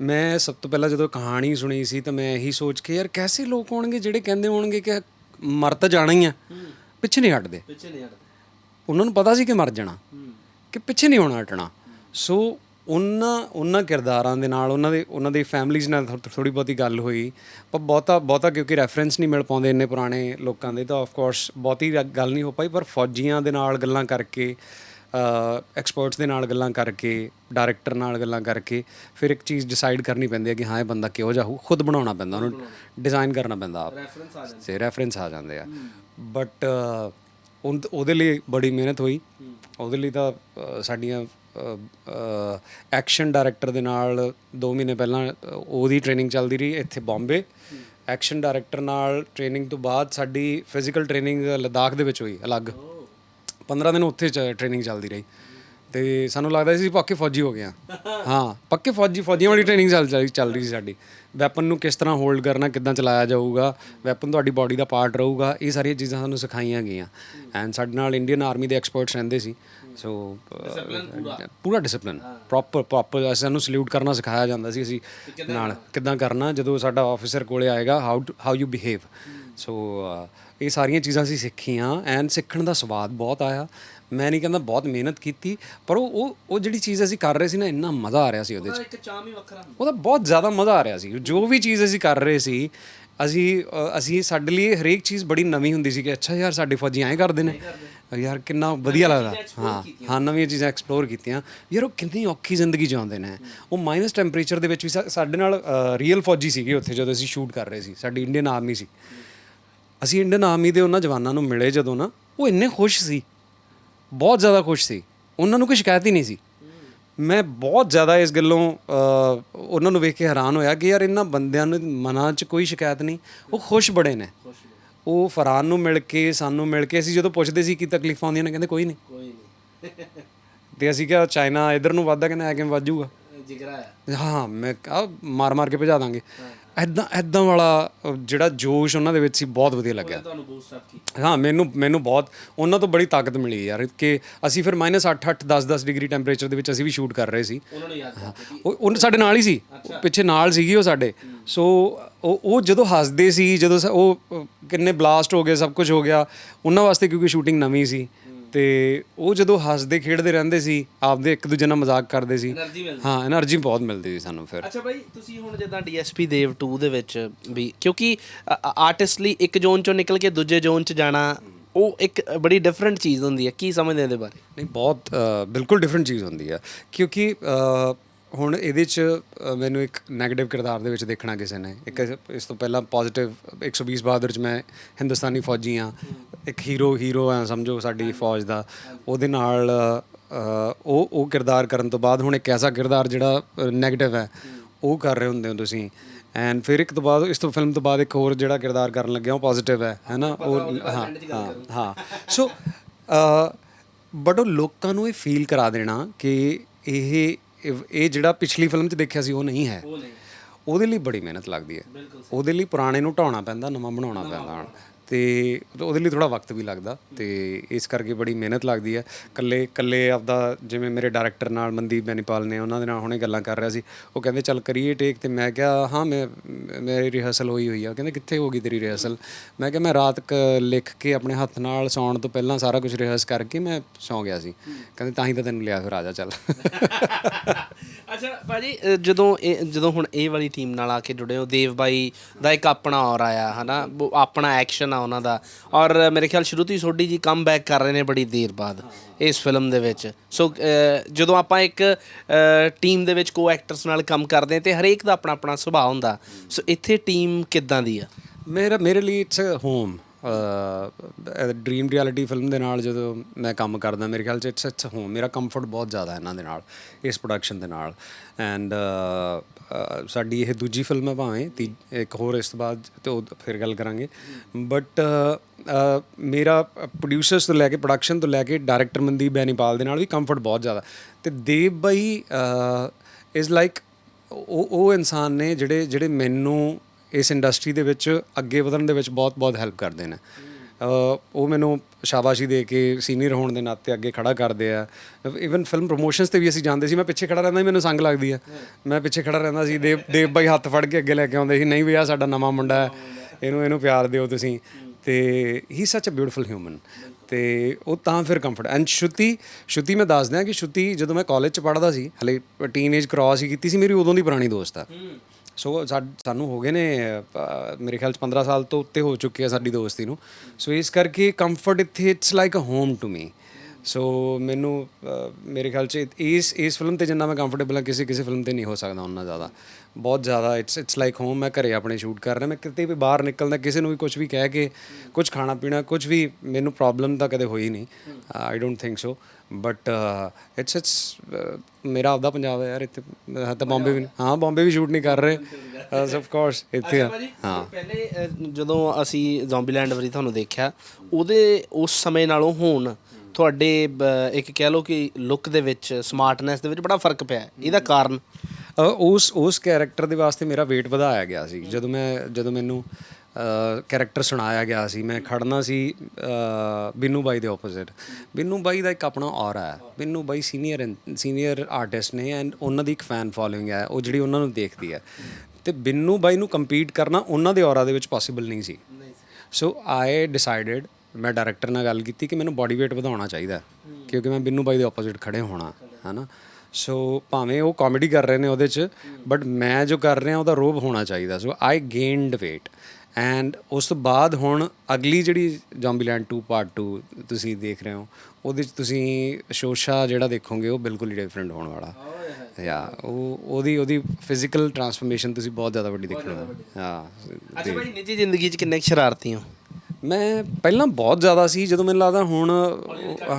ਮੈਂ ਸਭ ਤੋਂ ਪਹਿਲਾਂ ਜਦੋਂ ਕਹਾਣੀ ਸੁਣੀ ਸੀ ਤਾਂ ਮੈਂ ਇਹੀ ਸੋਚ ਕੇ ਯਾਰ ਕੈਸੇ ਲੋਕ ਹੋਣਗੇ ਜਿਹੜੇ ਕਹਿੰਦੇ ਹੋਣਗੇ ਕਿ ਮਰ ਤਾਂ ਜਾਣਾ ਹੀ ਆ ਪਿੱਛੇ ਨਹੀਂ ਹਟਦੇ। ਪਿੱਛੇ ਨਹੀਂ ਹਟਦੇ। ਉਹਨਾਂ ਨੂੰ ਪਤਾ ਸੀ ਕਿ ਮਰ ਜਾਣਾ ਕਿ ਪਿੱਛੇ ਨਹੀਂ ਹੋਣਾ ਹਟਣਾ। ਸੋ ਉਹਨਾਂ ਉਹਨਾਂ ਕਿਰਦਾਰਾਂ ਦੇ ਨਾਲ ਉਹਨਾਂ ਦੇ ਉਹਨਾਂ ਦੀ ਫੈਮਲੀਜ਼ ਨਾਲ ਥੋੜੀ ਬਹੁਤੀ ਗੱਲ ਹੋਈ ਪਰ ਬਹੁਤਾ ਬਹੁਤਾ ਕਿਉਂਕਿ ਰੈਫਰੈਂਸ ਨਹੀਂ ਮਿਲ ਪਾਉਂਦੇ ਇੰਨੇ ਪੁਰਾਣੇ ਲੋਕਾਂ ਦੇ ਤਾਂ ਆਫ ਕੋਰਸ ਬਹੁਤੀ ਗੱਲ ਨਹੀਂ ਹੋ ਪਾਈ ਪਰ ਫੌਜੀਆਂ ਦੇ ਨਾਲ ਗੱਲਾਂ ਕਰਕੇ ਐਕਸਪਰਟਸ ਦੇ ਨਾਲ ਗੱਲਾਂ ਕਰਕੇ ਡਾਇਰੈਕਟਰ ਨਾਲ ਗੱਲਾਂ ਕਰਕੇ ਫਿਰ ਇੱਕ ਚੀਜ਼ ਡਿਸਾਈਡ ਕਰਨੀ ਪੈਂਦੀ ਹੈ ਕਿ ਹਾਂ ਇਹ ਬੰਦਾ ਕਿਹੋ ਜਿਹਾ ਹੋਊ ਖੁਦ ਬਣਾਉਣਾ ਪੈਂਦਾ ਉਹਨੂੰ ਡਿਜ਼ਾਈਨ ਕਰਨਾ ਪੈਂਦਾ ਆਪ। ਰੈਫਰੈਂਸ ਆ ਤੇ ਰੈਫਰੈਂਸ ਆ ਜਾਂਦੇ ਆ। ਬਟ ਉਹਦੇ ਲਈ ਬੜੀ ਮਿਹਨਤ ਹੋਈ। ਉਹਦੇ ਲਈ ਤਾਂ ਸਾਡੀਆਂ ਐਕਸ਼ਨ ਡਾਇਰੈਕਟਰ ਦੇ ਨਾਲ 2 ਮਹੀਨੇ ਪਹਿਲਾਂ ਉਹਦੀ ਟ੍ਰੇਨਿੰਗ ਚੱਲਦੀ ਰਹੀ ਇੱਥੇ ਬੰਬੇ ਐਕਸ਼ਨ ਡਾਇਰੈਕਟਰ ਨਾਲ ਟ੍ਰੇਨਿੰਗ ਤੋਂ ਬਾਅਦ ਸਾਡੀ ਫਿਜ਼ੀਕਲ ਟ੍ਰੇਨਿੰਗ ਲਦਾਖ ਦੇ ਵਿੱਚ ਹੋਈ ਅਲੱਗ। 15 ਦਿਨ ਉੱਥੇ ਟ੍ਰੇਨਿੰਗ ਚੱਲਦੀ ਰਹੀ। ਤੇ ਸਾਨੂੰ ਲੱਗਦਾ ਸੀ ਪੱਕੇ ਫੌਜੀ ਹੋ ਗਏ ਆ। ਹਾਂ ਪੱਕੇ ਫੌਜੀ ਫੌਜੀਆਂ ਵਾਲੀ ਟ੍ਰੇਨਿੰਗ ਚੱਲ ਚੱਲ- ਚੱਲ ਰਹੀ ਸੀ ਸਾਡੀ। ਵੈਪਨ ਨੂੰ ਕਿਸ ਤਰ੍ਹਾਂ ਹੋਲਡ ਕਰਨਾ ਕਿੱਦਾਂ ਚਲਾਇਆ ਜਾਊਗਾ ਵੈਪਨ ਤੁਹਾਡੀ ਬਾਡੀ ਦਾ ਪਾਰਟ ਰਹੂਗਾ ਇਹ ਸਾਰੀਆਂ ਚੀਜ਼ਾਂ ਸਾਨੂੰ ਸਿਖਾਈਆਂ ਗਈਆਂ। ਐਂਡ ਸਾਡੇ ਨਾਲ ਇੰਡੀਅਨ ਆਰਮੀ ਦੇ ਐਕਸਪਰਟਸ ਰਹਿੰਦੇ ਸੀ। ਸੋ ਪੂਰਾ? ਡਿਸਪਲਿਨ ਪ੍ਰੋਪਰ ਪ੍ਰੋਪਰ ਸਾਨੂੰ ਸਲੂਟ ਕਰਨਾ ਸਿਖਾਇਆ ਜਾਂਦਾ ਸੀ ਅਸੀਂ ਨਾਲ। ਕਿੱਦਾਂ ਕਰਨਾ? ਜਦੋਂ ਸਾਡਾ ਆਫੀਸਰ ਕੋਲੇ ਆਏਗਾ how how you behave so ਇਹ ਸਾਰੀਆਂ ਚੀਜ਼ਾਂ ਅਸੀਂ ਸਿੱਖੀਆਂ ਐਂਡ ਸਿੱਖਣ ਦਾ ਸਵਾਦ ਬਹੁਤ ਆਇਆ। ਮੈਂ ਨਹੀਂ ਕਹਿੰਦਾ ਬਹੁਤ ਮਿਹਨਤ ਕੀਤੀ ਪਰ ਉਹ ਉਹ ਉਹ ਜਿਹੜੀ ਚੀਜ਼ ਅਸੀਂ ਕਰ ਰਹੇ ਸੀ ਨਾ ਇੰਨਾ ਮਜ਼ਾ ਆ ਰਿਹਾ ਸੀ ਉਹਦੇ 'ਚ। ਇੱਕ ਚਾਮ ਹੀ ਵੱਖਰਾ ਹੁੰਦਾ। ਉਹਦਾ ਬਹੁਤ ਜ਼ਿਆਦਾ ਮਜ਼ਾ ਆ ਰਿਹਾ ਸੀ। ਜੋ ਵੀ ਚੀਜ਼ ਅਸੀਂ ਕਰ ਰਹੇ ਸੀ ਅਸੀਂ ਅ, ਅਸੀਂ ਸਾਡੇ ਲਈ ਹਰੇਕ ਚੀਜ਼ ਬੜੀ ਨਵੀਂ ਹੁੰਦੀ ਸੀ ਕਿ ਅੱਛਾ ਯਾਰ ਸਾਡੇ ਫੌਜੀ ਐਂ ਕਰਦੇ ਨੇ। ਯਾਰ ਕਿੰਨਾ ਵਧੀਆ ਲੱਗਦਾ। ਹਾਂ ਹਾਂ ਨਵੀਆਂ ਚੀਜ਼ਾਂ ਐਕਸਪਲੋਰ ਕੀਤੀਆਂ। ਯਾਰ ਉਹ ਕਿੰਨੀ ਔਖੀ ਜ਼ਿੰਦਗੀ ਜਿਉਂਦੇ ਨੇ। ਉਹ ਮਾਈਨਸ ਟੈਂਪਰੇਚਰ ਦੇ ਵਿੱਚ ਵੀ ਸਾ- ਸਾਡੇ ਨਾਲ ਰੀਅਲ ਫੌਜੀ ਸੀਗੇ ਉੱਥੇ ਜਦੋਂ ਅਸੀਂ ਸ਼ੂਟ ਕਰ ਰਹੇ ਸੀ। ਸਾਡੀ ਇੰਡੀਅਨ ਆਰਮੀ ਸੀ। ਅਸੀਂ ਇੰਡੀਅਨ ਆਰਮੀ ਦੇ ਉਹਨਾਂ ਜਵਾਨਾਂ ਨੂੰ ਮਿਲੇ ਜਦੋਂ ਨਾ ਉਹ ਇੰਨੇ ਖੁਸ਼ ਸੀ। ਬਹੁਤ ਜ਼ਿਆਦਾ ਖੁਸ਼ ਸੀ। ਉਹਨਾਂ ਨੂੰ ਕੋਈ ਸ਼ਿਕਾਇਤ ਹੀ ਨਹੀਂ ਸੀ। ਮੈਂ ਬਹੁਤ ਜ਼ਿਆਦਾ ਇਸ ਗੱਲੋਂ ਉਹਨਾਂ ਨੂੰ ਵੇਖ ਕੇ ਹੈਰਾਨ ਹੋਇਆ ਕਿ ਯਾਰ ਇਹਨਾਂ ਬੰਦਿਆਂ ਨੂੰ ਮਨਾਂ 'ਚ ਕੋਈ ਸ਼ਿਕਾਇਤ ਨਹੀਂ। ਉਹ ਖੁਸ਼ ਬੜੇ ਨੇ। ਉਹ ਫਰਾਨ ਨੂੰ ਮਿਲ ਕੇ ਸਾਨੂੰ ਮਿਲ ਕੇ ਅਸੀਂ ਜਦੋਂ ਪੁੱਛਦੇ ਸੀ ਕੀ ਤਕਲੀਫਾਂ ਆਉਂਦੀਆਂ ਨੇ ਕਹਿੰਦੇ ਕੋਈ ਨਹੀਂ। ਕੋਈ ਨਹੀਂ। ਤੇ ਅਸੀਂ ਕਿਹਾ ਚਾਈਨਾ ਇਧਰ ਨੂੰ ਵੱਧਦਾ ਕਹਿੰਦਾ ਐ ਕਿਵੇਂ ਵੱਜੂਗਾ ਜਿਗਰਾ ਆ। ਹਾਂ ਮੈਂ ਆ ਮਾਰ ਮਾਰ ਕੇ ਭਜਾ ਦਾਂਗੇ। ਐਦਾਂ ਐਦਾਂ ਵਾਲਾ ਜਿਹੜਾ ਜੋਸ਼ ਉਹਨਾਂ ਦੇ ਵਿੱਚ ਸੀ ਬਹੁਤ ਵਧੀਆ ਲੱਗਿਆ ਤੁਹਾਨੂੰ ਬੂਸਟ ਅਪ ਕੀਤਾ ਹਾਂ ਮੈਨੂੰ ਮੈਨੂੰ ਬਹੁਤ ਉਹਨਾਂ ਤੋਂ ਬੜੀ ਤਾਕਤ ਮਿਲੀ ਯਾਰ ਕਿ ਅਸੀਂ ਫਿਰ -8 8 10 10 ਡਿਗਰੀ ਟੈਂਪਰੇਚਰ ਦੇ ਵਿੱਚ ਅਸੀਂ ਵੀ ਸ਼ੂਟ ਕਰ ਰਹੇ ਸੀ। ਉਹਨਾਂ ਨੂੰ ਯਾਦ ਉਹ ਉਹ ਸਾਡੇ ਨਾਲ ਹੀ ਸੀ। ਪਿੱਛੇ ਨਾਲ ਸੀਗੀ ਉਹ ਸਾਡੇ। ਸੋ ਉਹ ਉਹ ਜਦੋਂ ਹੱਸਦੇ ਸੀ ਜਦੋਂ ਉਹ ਕਿੰਨੇ ਬਲਾਸਟ ਹੋ ਗਏ ਸਭ ਕੁਝ ਹੋ ਗਿਆ ਉਹਨਾਂ ਵਾਸਤੇ ਕਿਉਂਕਿ ਸ਼ੂਟਿੰਗ ਨਵੀਂ ਸੀ। ਤੇ ਉਹ ਜਦੋਂ ਹੱਸਦੇ ਖੇਡਦੇ ਰਹਿੰਦੇ ਸੀ ਆਪਦੇ ਇੱਕ ਦੂਜੇ ਨਾਲ ਮਜ਼ਾਕ ਕਰਦੇ ਸੀ। ਹਾਂ એનર્ਜੀ ਬਹੁਤ ਮਿਲਦੀ ਸੀ ਸਾਨੂੰ ਫਿਰ। ਅੱਛਾ ਬਾਈ ਤੁਸੀਂ ਹੁਣ ਜਿੱਦਾਂ ਡੀਐਸਪੀ ਦੇਵ 2 ਦੇ ਵਿੱਚ ਵੀ ਕਿਉਂਕਿ ਆਰਟਿਸਟ ਲਈ ਇੱਕ ਜ਼ੋਨ ਚੋਂ ਨਿਕਲ ਕੇ ਦੂਜੇ ਜ਼ੋਨ 'ਚ ਜਾਣਾ ਉਹ ਇੱਕ ਬੜੀ ਡਿਫਰੈਂਟ ਚੀਜ਼ ਹੁੰਦੀ ਹੈ। ਕੀ ਸਮਝਦੇ ਇਹਦੇ ਬਾਰੇ? ਨਹੀਂ ਬਹੁਤ ਬਿਲਕੁਲ ਡਿਫਰੈਂਟ ਚੀਜ਼ ਹੁੰਦੀ ਆ ਕਿਉਂਕਿ ਹੁਣ ਇਹਦੇ ਚ ਅ, ਮੈਨੂੰ ਇੱਕ 네ਗੇਟਿਵ ਕਿਰਦਾਰ ਦੇ ਵਿੱਚ ਦੇਖਣਾ ਕਿਸੇ ਨੇ। ਇੱਕ ਇਸ ਤੋਂ ਪਹਿਲਾਂ ਪੋਜ਼ਿਟਿਵ 120 ਬਹਾਦਰ ਚ ਮੈਂ ਹਿੰਦੁਸਤਾਨੀ ਫੌਜੀ ਆ ਇੱਕ ਹੀਰੋ ਹੀਰੋ ਆ ਸਮਝੋ ਸਾਡੀ ਫੌਜ ਦਾ। ਉਹਦੇ ਨਾਲ ਅ, ਉਹ ਉਹ ਕਿਰਦਾਰ ਕਰਨ ਤੋਂ ਬਾਅਦ ਹੁਣ ਇੱਕ ਐਸਾ ਕਿਰਦਾਰ ਜਿਹੜਾ 네ਗੇਟਿਵ ਹੈ ਉਹ ਕਰ ਰਹੇ ਹੁੰਦੇ ਹੋ ਤੁਸੀਂ। ਐਂਡ ਫਿਰ ਇੱਕ ਤੋਂ ਬਾਅਦ ਇਸ ਤੋਂ ਫਿਲਮ ਤੋਂ ਬਾਅਦ ਇੱਕ ਹੋਰ ਜਿਹੜਾ ਕਿਰਦਾਰ ਕਰਨ ਲੱਗਿਆ ਉਹ ਪੋਜ਼ਿਟਿਵ ਹੈ ਹੈਨਾ ਉਹ ਹਾਂ ਹਾਂ ਹਾਂ। ਸੋ ਬਟ ਉਹ ਲੋਕਾਂ ਨੂੰ ਇਹ ਫੀਲ ਕਰਾ ਦੇਣਾ ਕਿ ਇਹ ਇਹ ਜਿਹੜਾ ਪਿਛਲੀ ਫਿਲਮ 'ਚ ਦੇਖਿਆ ਸੀ ਉਹ ਨਹੀਂ ਹੈ। ਉਹ ਨਹੀਂ। ਉਹਦੇ ਲਈ ਬੜੀ ਮਿਹਨਤ ਲੱਗਦੀ ਹੈ। ਉਹਦੇ ਲਈ ਪੁਰਾਣੇ ਨੂੰ ਢਾਉਣਾ ਪੈਂਦਾ ਨਵਾਂ ਬਣਾਉਣਾ ਪੈਂਦਾ। ਤੇ ਉਹਦੇ ਲਈ ਥੋੜਾ ਵਕਤ ਵੀ ਲੱਗਦਾ ਤੇ ਇਸ ਕਰਕੇ ਬੜੀ ਮਿਹਨਤ ਲੱਗਦੀ ਹੈ। ਕੱਲੇ ਕੱਲੇ ਆਪਦਾ ਜਿਵੇਂ ਮੇਰੇ ਡਾਇਰੈਕਟਰ ਨਾਲ ਮਨਦੀਪ ਬੈਨੀਪਾਲ ਨੇ ਉਹਨਾਂ ਦੇ ਨਾਲ ਹੁਣੇ ਗੱਲਾਂ ਕਰ ਰਿਹਾ ਸੀ। ਉਹ ਕਹਿੰਦੇ ਚੱਲ ਕਰੀਏ ਟੇਕ ਤੇ ਮੈਂ ਕਿਹਾ ਹਾਂ ਮੈਂ ਮੇਰੀ ਰਿਹਰਸਲ ਹੋਈ ਹੋਈ ਆ। ਕਹਿੰਦੇ ਕਿੱਥੇ ਹੋ ਗਈ ਤੇਰੀ ਰਿਹਰਸਲ ਮੈਂ ਕਿਹਾ ਮੈਂ ਰਾਤ ਕ ਲਿਖ ਕੇ ਆਪਣੇ ਹੱਥ ਨਾਲ ਸੌਣ ਤੋਂ ਪਹਿਲਾਂ ਸਾਰਾ ਕੁਝ ਰਿਹਰਸ ਕਰਕੇ ਮੈਂ ਸੌਂ ਗਿਆ ਸੀ। ਕਹਿੰਦੇ ਤਾਂ ਹੀ ਤਾਂ ਤੈਨੂੰ ਲਿਆ ਫਿਰ ਆ ਜਾ ਚੱਲ। ਅੱਛਾ ਭਾਜੀ ਅ, ਜਦੋਂ ਇਹ ਜਦੋਂ ਹੁਣ ਇਹ ਵਾਲੀ ਟੀਮ ਨਾਲ ਆ ਕੇ ਜੁੜੇ ਹੋ ਦੇਵ ਬਾਈ ਦਾ ਇੱਕ ਆਪਣਾ ਔਰ ਆਇਆ ਹਨਾ? ਉਹ ਆਪਣਾ ਐਕਸ਼ਨ ਆ ਉਹਨਾਂ ਦਾ। ਔਰ ਮੇਰੇ ਖਿਆਲ ਸ਼ੁਰੂ ਸੋਢੀ ਜੀ ਕਮ ਬੈਕ ਕਰ ਰਹੇ ਨੇ ਬੜੀ ਦੇਰ ਬਾਅਦ ਇਸ ਫਿਲਮ ਦੇ ਵਿੱਚ। ਸੋ ਜਦੋਂ ਆਪਾਂ ਇੱਕ ਟੀਮ ਦੇ ਵਿੱਚ ਕੋ ਐਕਟਰਸ ਨਾਲ ਕੰਮ ਕਰਦੇ ਹਾਂ ਤੇ ਹਰੇਕ ਦਾ ਆਪਣਾ ਆਪਣਾ ਸੁਭਾਅ ਹੁੰਦਾ। ਸੋ ਇੱਥੇ ਟੀਮ ਕਿੱਦਾਂ ਦੀ ਆ? ਮੇਰਾ ਮੇਰੇ ਲਈ it's home dream reality film ਦੇ ਨਾਲ ਜਦੋਂ ਮੈਂ ਕੰਮ ਕਰਦਾ, ਮੇਰੇ ਖਿਆਲ ਚ ਇਟਸ ਇਟਸ ਹੋਮ ਮੇਰਾ ਕੰਫਰਟ ਬਹੁਤ ਜ਼ਿਆਦਾ ਇਹਨਾਂ ਦੇ ਨਾਲ, ਇਸ ਪ੍ਰੋਡਕਸ਼ਨ ਦੇ ਨਾਲ। ਐਂਡ ਸਾਡੀ ਇਹ ਦੂਜੀ ਫਿਲਮ ਹੈ ਭਾਵੇਂ, ਤੀ, ਇੱਕ ਹੋਰ ਇਸ ਤੋਂ ਬਾਅਦ ਤੇ ਉਹ ਫਿਰ ਗੱਲ ਕਰਾਂਗੇ। ਬਟ ਮੇਰਾ ਪ੍ਰੋਡਿਊਸਰਸ ਤੋਂ ਲੈ ਕੇ ਪ੍ਰੋਡਕਸ਼ਨ ਤੋਂ ਲੈ ਕੇ ਡਾਇਰੈਕਟਰ ਮਨਦੀਪ ਬੈਨੀਪਾਲ ਦੇ ਨਾਲ ਵੀ ਕੰਫਰਟ ਬਹੁਤ ਜ਼ਿਆਦਾ। ਤੇ ਦੇਵ ਬਾਈ ਇਜ਼ ਲਾਈਕ ਉਹ ਉਹ ਇਨਸਾਨ ਨੇ ਜਿਹੜੇ ਜਿਹੜੇ ਮੈਨੂੰ ਇਸ ਇੰਡਸਟਰੀ ਦੇ ਵਿੱਚ ਅੱਗੇ ਵਧਣ ਦੇ ਵਿੱਚ ਬਹੁਤ-ਬਹੁਤ ਹੈਲਪ ਕਰਦੇ ਨੇ। ਉਹ ਮੈਨੂੰ ਸ਼ਾਬਾਸ਼ੀ ਦੇ ਕੇ ਸੀਨੀਅਰ ਹੋਣ ਦੇ ਨਾਤੇ ਅੱਗੇ ਖੜਾ ਕਰਦੇ ਆ। ਇਵਨ ਫਿਲਮ ਪ੍ਰੋਮੋਸ਼ਨਸ ਤੇ ਵੀ ਅਸੀਂ ਜਾਂਦੇ ਸੀ, ਮੈਂ ਪਿੱਛੇ ਖੜਾ ਰਹਿੰਦਾ ਸੀ, ਮੈਨੂੰ ਸੰਗ ਲੱਗਦੀ ਆ। ਮੈਂ ਪਿੱਛੇ ਖੜਾ ਰਹਿੰਦਾ ਸੀ, ਦੇਵ ਦੇਵ ਬਾਈ ਹੱਥ ਫੜ ਕੇ ਅੱਗੇ ਲੈ ਕੇ ਆਉਂਦੇ ਸੀ, ਨਹੀਂ ਵੀ ਆ ਸਾਡਾ ਨਵਾਂ ਮੁੰਡਾ ਹੈ, ਇਹਨੂੰ ਇਹਨੂੰ ਪਿਆਰ ਦਿਓ ਤੁਸੀਂ। ਤੇ ਹੀ ਸੱਚ ਅ ਬਿਊਟੀਫੁਲ ਹਿਊਮਨ ਤੇ ਉਹ ਤਾਂ ਫਿਰ ਕੰਫਰਟ ਐਂਡ ਸ਼ੁਤੀ ਸ਼ੁਤੀ ਮੈਂ ਦੱਸ ਕਿ ਸ਼ੁਤੀ ਜਦੋਂ ਮੈਂ ਕਾਲਜ ਚ ਪੜ੍ਹਦਾ ਸੀ, ਹਲੇ ਟੀਨੇਜ ਕ੍ਰਾਸ ਹੀ ਕੀਤੀ ਸੀ, ਮੇਰੀ ਉਦੋਂ ਦੀ ਪੁਰਾਣੀ ਦੋਸਤ ਆ। ਸੋ ਸਾ- ਸਾਨੂੰ ਹੋ ਗਏ ਨੇ ਮੇਰੇ ਖਿਆਲ ਚ 15 ਸਾਲ ਤੋਂ ਉੱਤੇ ਹੋ ਚੁੱਕੇ ਆ ਸਾਡੀ ਦੋਸਤੀ ਨੂੰ। ਸੋ ਇਸ ਕਰਕੇ ਕੰਫਰਟ ਇੱਥੇ it's like uh home to me so ਮੈਨੂੰ ਅ, ਮੇਰੇ ਖਿਆਲ ਚ ਇਸ ਇਸ ਫਿਲਮ ਤੇ ਜਿੰਨਾ ਮੈਂ ਕੰਫਰਟੇਬਲ ਹਾਂ ਕਿਸੇ ਕਿਸੇ ਫਿਲਮ ਤੇ ਨਹੀਂ ਹੋ ਸਕਦਾ ਉਹਨਾਂ ਜ਼ਿਆਦਾ। ਬਹੁਤ ਜ਼ਿਆਦਾ ਇਟਸ ਇਟਸ ਲਾਈਕ ਹੋਮ ਮੈਂ ਘਰੇ ਆਪਣੇ ਸ਼ੂਟ ਕਰ ਰਿਹਾ ਮੈਂ ਕਿਤੇ ਵੀ ਬਾਹਰ ਨਿਕਲਦਾ ਕਿਸੇ ਨੂੰ ਵੀ ਕੁਝ ਵੀ ਕਹਿ ਕੇ ਕੁਝ ਖਾਣਾ ਪੀਣਾ ਕੁਝ ਵੀ ਮੈਨੂੰ ਪ੍ਰੋਬਲਮ ਤਾਂ ਕਦੇ ਹੋਈ ਨਹੀਂ। I don't think so but it's it's ਮੇਰਾ ਆਪਦਾ ਪੰਜਾਬ ਹੈ ਯਾਰ ਇੱਥੇ ਮੈਂ ਤਾਂ ਬੰਬੇ ਵੀ ਨਹੀਂ- ਹਾਂ। ਬੰਬੇ ਵੀ ਸ਼ੂਟ ਨਹੀਂ ਕਰ ਰਹੇ। ਆਫ ਕੋਰਸ ਇੱਥੇ ਆ ਹਾਂ। ਪਹਿਲੇ ਅ, ਜਦੋਂ ਅਸੀਂ ਜ਼ੋਂਬੀਲੈਂਡ ਵਾਰੀ ਤੁਹਾਨੂੰ ਦੇਖਿਆ ਉਹਦੇ ਉਸ ਸਮੇਂ ਨਾਲੋਂ ਹੁਣ ਤੁਹਾਡੇ ਬ- ਇੱਕ ਕਹਿ ਲਓ ਕਿ ਲੁੱਕ ਦੇ ਵਿੱਚ ਸਮਾਰਟਨੈਸ ਦੇ ਵਿੱਚ ਬੜਾ ਫ਼ਰਕ ਪਿਆ ਹੈ। ਇਹਦਾ ਕਾਰਨ? ਅ, ਉਸ ਉਸ ਕੈਰੈਕਟਰ ਦੇ ਵਾਸਤੇ ਮੇਰਾ weight ਵਧਾਇਆ ਗਿਆ ਸੀ। ਜਦੋਂ ਮੈਂ ਜਦੋਂ ਮੈਨੂੰ ਕੈਰੈਕਟਰ ਸੁਣਾਇਆ ਗਿਆ ਸੀ ਮੈਂ ਖੜਨਾ ਸੀ ਅ, ਬਿੰਨੂ ਬਾਈ ਦੇ ਆਪੋਜ਼ਿਟ ਬਿੰਨੂ ਬਾਈ ਦਾ ਇੱਕ ਆਪਣਾ ਔਰਾ ਹੈ। ਬਿੰਨੂ ਬਾਈ ਸੀਨੀਅਰ ਸੀਨੀਅਰ ਆਰਟਿਸਟ ਨੇ ਐਂਡ ਉਹਨਾਂ ਦੀ ਇੱਕ ਫੈਨ ਫੋਲੋਇੰਗ ਹੈ। ਉਹ ਜਿਹੜੀ ਉਹਨਾਂ ਨੂੰ ਦੇਖਦੀ ਹੈ। ਤੇ ਬਿੰਨੂ ਬਾਈ ਨੂੰ ਕੰਪੀਟ ਕਰਨਾ ਉਹਨਾਂ ਦੇ ਔਰਾ ਦੇ ਵਿੱਚ ਪੋਸੀਬਲ ਨਹੀਂ ਸੀ। ਸੋ। ਆਈ ਡਿਸਾਈਡਡ ਮੈਂ ਡਾਇਰੈਕਟਰ ਨਾਲ ਗੱਲ ਕੀਤੀ ਕਿ ਮੈਨੂੰ ਬਾਡੀ weight ਵਧਾਉਣਾ ਚਾਹੀਦਾ ਕਿਉਂਕਿ ਮੈਂ ਬਿੰਨੂ ਬਾਈ ਦੇ ਆਪੋਜ਼ਿਟ ਖੜੇ ਹੋਣਾ ਹਨਾ? ਸੋ ਭਾਵੇਂ ਉਹ ਕਾਮੇਡੀ ਕਰ ਰਹੇ ਨੇ ਉਹਦੇ ਚ ਬਟ ਮੈਂ ਜੋ ਕਰ ਰਿਹਾ ਉਹਦਾ ਰੋਬ ਹੋਣਾ ਚਾਹੀਦਾ। So I gained weight. And ਉਸ ਤੋਂ ਬਾਅਦ ਹੁਣ ਅਗਲੀ ਜਿਹੜੀ ਜੰਬੀਲੈਂਡ 2 ਪਾਰਟ 2 ਤੁਸੀਂ ਦੇਖ ਰਹੇ ਹੋ ਉਹਦੇ ਚ ਤੁਸੀਂ ਸ਼ੋਸ਼ਾ ਜਿਹੜਾ ਦੇਖੋਗੇ ਉਹ ਬਿਲਕੁਲ ਹੀ ਡਿਫਰੈਂਟ ਹੋਣ ਵਾਲਾ। ਯਾ ਉਹ ਉਹਦੀ ਉਹਦੀ ਫਿਜ਼ੀਕਲ ਟਰਾਂਸਫਰਮੇਸ਼ਨ ਤੁਸੀਂ ਬਹੁਤ ਜ਼ਿਆਦਾ ਵੱਡੀ ਦੇਖਣੀ ਹਾਂ। ਅੱਛਾ ਭਾਈ ਨਿੱਜੀ ਜ਼ਿੰਦਗੀ 'ਚ ਕਿੰਨੇ ਸ਼ਰਾਰਤੀ ਹੋ? ਮੈਂ ਪਹਿਲਾਂ ਬਹੁਤ ਜ਼ਿਆਦਾ ਸੀ ਜਦੋਂ ਮੈਨੂੰ ਲੱਗਦਾ ਹੁਣ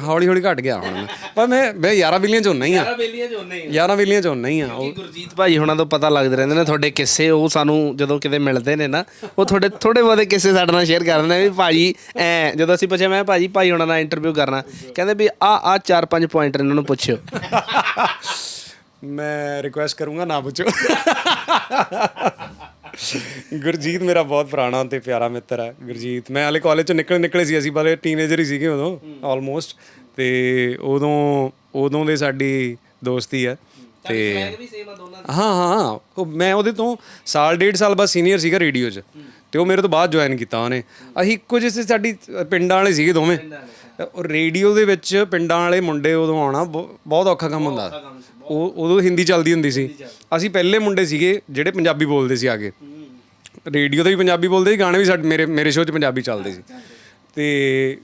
ਹੌਲੀ ਹੌਲੀ ਘਟ ਗਿਆ ਹੁਣ ਮੈਂ। ਪਰ ਮੈਂ ਮੈਂ 11 ਬਿਲੀਅਨ ਚ ਹੁੰਨਾ ਹੀ ਆ। ਬੇਲੀਆਂ 'ਚ ਹੁੰਨੇ 11 ਬਿਲੀਅਨ ਚ ਹੁੰਨਾ ਹੀ ਆ। ਉਹ ਗੁਰਜੀਤ ਭਾਈ ਹੁਣਾਂ ਤੋਂ ਪਤਾ ਲੱਗਦੇ ਰਹਿੰਦੇ ਨੇ ਤੁਹਾਡੇ ਕਿੱਸੇ ਉਹ ਸਾਨੂੰ ਜਦੋਂ ਕਿਤੇ ਮਿਲਦੇ ਨੇ ਨਾ ਉਹ ਤੁਹਾਡੇ ਥੋੜੇ ਬਹੁਤੇ ਕਿੱਸੇ ਸਾਡੇ ਨਾਲ ਸ਼ੇਅਰ ਕਰ ਦਿੰਦੇ ਨੇ ਵੀ ਭਾਜੀ ਐ ਜਦੋਂ ਅਸੀਂ ਪੁੱਛਿਆ ਮੈਂ ਭਾਜੀ ਭਾਈ ਹੁਣਾਂ ਨਾਲ ਇੰਟਰਵਿਊ ਕਰਨਾ। ਕਹਿੰਦੇ ਵੀ ਆ ਆ ਚਾਰ ਪੰਜ ਪੁਆਇੰਟ ਇਹਨਾਂ ਨੂੰ ਪੁੱਛਿਓ। ਮੈਂ ਰਿਕੁਐਸਟ ਕਰੂੰਗਾ ਨਾ ਪੁੱਛੋ। ਗੁਰਜੀਤ ਮੇਰਾ ਬਹੁਤ ਪੁਰਾਣਾ ਤੇ ਪਿਆਰਾ ਮਿੱਤਰ ਹੈ ਗੁਰਜੀਤ। ਮੈਂ ਹਾਲੇ ਕਾਲਜ ਚੋਂ ਨਿਕਲ ਨਿਕਲੇ ਸੀ ਅਸੀਂ ਬਾਲੇ ਟੀਨੇਜਰ ਹੀ ਸੀਗੇ ਉਦੋਂ ਆਲਮੋਸਟ ਤੇ ਉਦੋਂ ਉਦੋਂ ਦੇ ਸਾਡੀ ਦੋਸਤੀ ਹੈ ਤੇ ਹਾਂ ਹਾਂ ਉਹ ਮੈਂ ਉਹਦੇ ਤੋਂ ਸਾਲ ਡੇਢ ਸਾਲ ਬਾਅਦ ਸੀਨੀਅਰ ਸੀਗਾ ਰੇਡੀਓ 'ਚ। ਤੇ ਉਹ ਮੇਰੇ ਤੋਂ ਬਾਅਦ ਜੁਆਇਨ ਕੀਤਾ ਉਹਨੇ। ਅਸੀਂ ਇੱਕੋ ਜਿਹੇ ਸੀ ਸਾਡੀ ਪਿੰਡਾਂ ਵਾਲੇ ਸੀਗੇ ਦੋਵੇਂ। ਉਹ ਰੇਡੀਓ ਦੇ ਵਿੱਚ ਪਿੰਡਾਂ ਵਾਲੇ ਮੁੰਡੇ ਉਦੋਂ ਆਉਣਾ ਬਹੁ- ਬਹੁਤ ਔਖਾ ਕੰਮ ਹੁੰਦਾ। ਉਹ ਉਦੋਂ ਹਿੰਦੀ ਚੱਲਦੀ ਹੁੰਦੀ ਸੀ। ਅਸੀਂ ਪਹਿਲੇ ਮੁੰਡੇ ਸੀਗੇ ਜਿਹੜੇ ਪੰਜਾਬੀ ਬੋਲਦੇ ਸੀ ਆਗੇ। ਰੇਡੀਓ ਤੇ ਵੀ ਪੰਜਾਬੀ ਬੋਲਦੇ ਸੀ ਗਾਣੇ ਵੀ ਸਾਡੇ ਮੇਰੇ ਮੇਰੇ ਸ਼ੋਅ 'ਚ ਪੰਜਾਬੀ ਚੱਲਦੇ ਸੀ। ਤੇ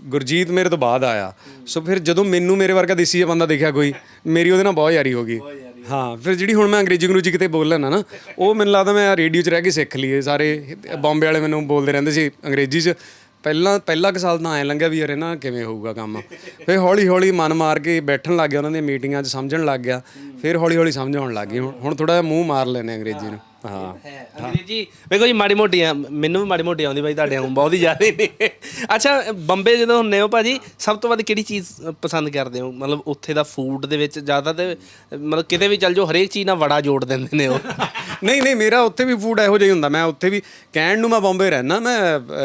ਗੁਰਜੀਤ ਮੇਰੇ ਤੋਂ ਬਾਅਦ ਆਇਆ। ਸੋ ਫਿਰ ਜਦੋਂ ਮੈਨੂੰ ਮੇਰੇ ਵਰਗਾ ਦੇਸੀ ਜਿਹਾ ਬੰਦਾ ਦੇਖਿਆ ਕੋਈ ਮੇਰੀ ਉਹਦੇ ਨਾਲ ਬਹੁਤ ਯਾਰੀ ਹੋ ਗਈ। ਹਾਂ ਫਿਰ ਜਿਹੜੀ ਹੁਣ ਮੈਂ ਅੰਗਰੇਜ਼ੀ ਅੰਗਰੂਜ਼ੀ ਕਿਤੇ ਬੋਲ ਲੈਣਾ ਨਾ ਉਹ ਮੈਨੂੰ ਲੱਗਦਾ ਮੈਂ ਰੇਡੀਓ 'ਚ ਰਹਿ ਕੇ ਸਿੱਖ ਲਈਏ। ਸਾਰੇ ਬੰਬੇ ਵਾਲੇ ਮੈਨੂੰ ਬੋਲਦੇ ਰਹਿੰਦੇ ਸੀ ਅੰਗਰੇਜ਼ੀ 'ਚ। ਪਹਿਲਾਂ ਪਹਿਲਾ ਕੁ ਸਾਲ ਤਾਂ ਐਂ ਲੰਘਿਆ ਵੀ ਯਾਰ ਇਹ ਨਾ ਕਿਵੇਂ ਹੋਊਗਾ ਕੰਮ। ਫਿਰ ਹੌਲੀ ਹੌਲੀ ਮਨ ਮਾਰ ਕੇ ਬੈਠਣ ਲੱਗ ਗਿਆ ਉਹਨਾਂ ਦੀਆਂ ਮੀਟਿੰਗਾਂ 'ਚ, ਸਮਝਣ ਲੱਗ ਗਿਆ। ਫਿਰ ਹੌਲੀ ਹੌਲੀ ਸਮਝ ਆਉਣ ਲੱਗ ਗਈ। ਹੁਣ ਹੁਣ ਥੋੜਾ ਜਿਹਾ ਮੂੰਹ ਮਾਰ ਲੈਨੇ ਅੰਗਰੇਜ਼ੀ ਨੂੰ। ਹਾਂ। ਹੈ ਅੰਗਰੇਜ਼ੀ, ਵੇਖੋ ਜੀ, ਮਾੜੀ ਮੋਟੀ ਆ, ਮੈਨੂੰ ਵੀ ਮਾੜੀ ਮੋਟੀ ਆਉਂਦੀ ਬਾਈ ਤੁਹਾਡੇ ਨੂੰ ਬਹੁਤ ਹੀ ਜ਼ਿਆਦਾ ਨਹੀਂ ਅੱਛਾ, ਬੰਬੇ ਜਦੋਂ ਹੁੰਨੇ ਹੋ ਭਾਜੀ, ਸਭ ਤੋਂ ਵੱਧ ਕਿਹੜੀ ਚੀਜ਼ ਪਸੰਦ ਕਰਦੇ ਹੋ? ਮਤਲਬ ਉੱਥੇ ਦਾ ਫੂਡ ਦੇ ਵਿੱਚ ਜ਼ਿਆਦਾ ਤੇ, ਮਤਲਬ ਕਿਤੇ ਵੀ ਚੱਲ ਜਾਓ, ਹਰੇਕ ਚੀਜ਼ ਨਾਲ ਵੜਾ ਜੋੜ ਦਿੰਦੇ ਨੇ ਉਹ। ਨਹੀਂ ਨਹੀਂ ਮੇਰਾ ਉੱਥੇ ਵੀ ਫੂਡ ਇਹੋ ਜਿਹਾ ਹੀ ਹੁੰਦਾ। ਮੈਂ ਉੱਥੇ ਵੀ ਕਹਿਣ ਨੂੰ ਮੈਂ ਬੰਬੇ ਰਹਿਣਾ ਮੈਂ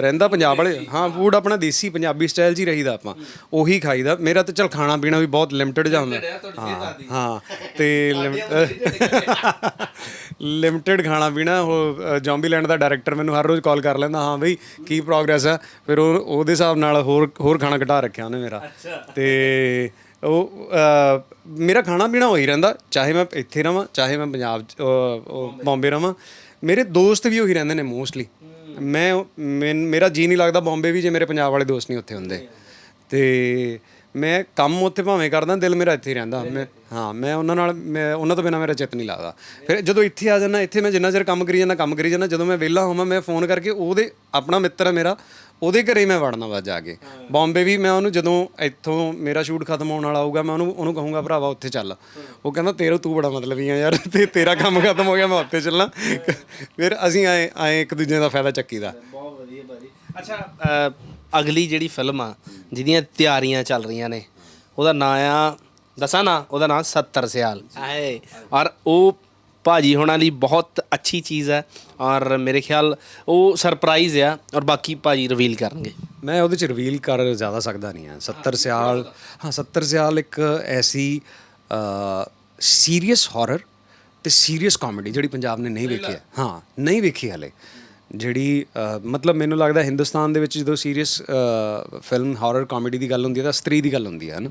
ਰਹਿੰਦਾ ਪੰਜਾਬ ਵਾਲੇ ਹਾਂ ਫੂਡ ਆਪਣਾ ਦੇਸੀ ਪੰਜਾਬੀ ਸਟਾਈਲ 'ਚ ਹੀ ਰਹੀਦਾ ਆਪਾਂ। ਉਹੀ ਖਾਈਦਾ। ਮੇਰਾ ਤਾਂ ਚਲ ਖਾਣਾ ਪੀਣਾ ਵੀ ਬਹੁਤ ਲਿਮਟਿਡ ਜਾ ਹੁੰਦਾ। ਹਾਂ ਹਾਂ ਤੇ ਲਿਮਟਿਡ ਖਾਣਾ ਪੀਣਾ ਉਹ ਜੌਂਬੀਲੈਂਡ ਦਾ ਡਾਇਰੈਕਟਰ ਮੈਨੂੰ ਹਰ ਰੋਜ਼ ਕਾਲ ਕਰ ਲੈਂਦਾ ਹਾਂ ਬਈ ਕੀ ਪ੍ਰੋਗਰੈਸ ਹੈ ਫਿਰ ਉਹ ਉਹਦੇ ਹਿਸਾਬ ਨਾਲ ਹੋਰ ਹੋਰ ਖਾਣਾ ਘਟਾ ਰੱਖਿਆ ਉਹਨੇ ਮੇਰਾ। ਤੇ ਉਹ ਮੇਰਾ ਖਾਣਾ ਪੀਣਾ ਹੋ ਰਹਿੰਦਾ ਚਾਹੇ ਮੈਂ ਇੱਥੇ ਰਵਾਂ ਚਾਹੇ ਮੈਂ ਪੰਜਾਬ 'ਚ, ਅ, ਬੰਬੇ ਰਵਾਂ ਮੇਰੇ ਦੋਸਤ ਵੀ ਉਹੀ ਰਹਿੰਦੇ ਨੇ ਮੋਸਟਲੀ ਮੈਂ ਮੇਰਾ ਜੀ ਨਹੀਂ ਲੱਗਦਾ ਬੰਬੇ ਵੀ ਜੇ ਮੇਰੇ ਪੰਜਾਬ ਵਾਲੇ ਦੋਸਤ ਨਹੀਂ ਉੱਥੇ ਹੁੰਦੇ। ਤੇ ਮੈਂ ਕੰਮ ਉੱਥੇ ਭਾਵੇਂ ਕਰਦਾ ਦਿਲ ਮੇਰਾ ਇੱਥੇ ਹੀ ਰਹਿੰਦਾ। ਮੈਂ ਹਾਂ ਮੈਂ ਉਹਨਾਂ ਨਾਲ ਮੈਂ ਉਹਨਾਂ ਤੋਂ ਬਿਨਾ ਮੇਰਾ ਚਿੱਤ ਨਹੀਂ ਲੱਗਦਾ। ਫਿਰ ਜਦੋਂ ਇੱਥੇ ਆ ਜਾਂਦਾ ਇੱਥੇ ਮੈਂ ਜਿੰਨਾ ਚਿਰ ਕੰਮ ਕਰੀ ਜਾਂਦਾ ਕੰਮ ਕਰੀ ਜਾਂਦਾ ਜਦੋਂ ਮੈਂ ਵਿਹਲਾ ਹੋਵਾਂ ਮੈਂ ਫੋਨ ਕਰਕੇ ਉਹਦੇ ਆਪਣਾ ਮਿੱਤਰ ਹੈ ਮੇਰਾ ਉਹਦੇ ਘਰੇ ਹੀ ਮੈਂ ਵੜਨਾ ਵਾ ਜਾ ਕੇ। ਬੰਬੇ ਵੀ ਮੈਂ ਉਹਨੂੰ ਜਦੋਂ ਇੱਥੋਂ ਮੇਰਾ ਸ਼ੂਟ ਖਤਮ ਹੋਣ ਵਾਲਾ ਹੋਊਗਾ ਮੈਂ ਉਹਨੂੰ ਉਹਨੂੰ ਕਹੂੰਗਾ ਭਰਾਵਾ ਉੱਥੇ ਚੱਲ। ਉਹ ਕਹਿੰਦਾ ਤੇਰਾ ਤੂੰ ਬੜਾ ਮਤਲਬੀ ਆ ਯਾਰ ਤੇ ਤੇਰਾ ਕੰਮ ਖਤਮ ਹੋ ਗਿਆ ਮੈਂ ਉੱਥੇ ਚੱਲਣਾ। ਫਿਰ ਅਸੀਂ ਆਏ ਆਏ ਇੱਕ ਦੂਜੇ ਦਾ ਫਾਇਦਾ ਚੱਕੀਦਾ ਬਹੁਤ ਵਧੀਆ ਭਾਜੀ। ਅੱਛਾ ਅਗਲੀ ਜਿਹੜੀ ਫਿਲਮ ਆ ਜਿਹਦੀਆਂ ਤਿਆਰੀਆਂ ਚੱਲ ਰਹੀਆਂ ਨੇ ਉਹਦਾ ਨਾਂ ਆ ਦੱਸਾਂ ਨਾ ਉਹਦਾ ਨਾਂ 70 ਸਿਆਲ। ਆਏ। ਔਰ ਉਹ ਭਾਜੀ ਹੋਣਾ ਲਈ ਬਹੁਤ ਅੱਛੀ ਚੀਜ਼ ਹੈ। ਔਰ ਮੇਰੇ ਖਿਆਲ ਉਹ ਸਰਪ੍ਰਾਈਜ਼ ਆ ਔਰ ਬਾਕੀ ਭਾਜੀ ਰਿਵੀਲ ਕਰਨਗੇ। ਮੈਂ ਉਹਦੇ ਚ ਰਿਵੀਲ ਕਰ ਜ਼ਿਆਦਾ ਸਕਦਾ ਨਹੀਂ ਹਾਂ 70 ਸਿਆਲ ਹਾਂ 70 ਸਿਆਲ ਇੱਕ ਐਸੀ ਸੀਰੀਅਸ ਹਾਰਰ ਤੇ ਸੀਰੀਅਸ ਕਾਮੇਡੀ ਜਿਹੜੀ ਪੰਜਾਬ ਨੇ ਨਹੀਂ ਵੇਖੀ ਹੈ। ਹਾਂ ਨਹੀਂ ਵੇਖੀ ਹਲੇ। ਜਿਹੜੀ ਮਤਲਬ ਮੈਨੂੰ ਲੱਗਦਾ ਹਿੰਦੁਸਤਾਨ ਦੇ ਵਿੱਚ ਜਦੋਂ ਸੀਰੀਅਸ ਫਿਲਮ ਹਾਰਰ ਕਾਮੇਡੀ ਦੀ ਗੱਲ ਹੁੰਦੀ ਹੈ ਤਾਂ ਸਤਰੀ ਦੀ ਗੱਲ ਹੁੰਦੀ ਹੈ ਨਾ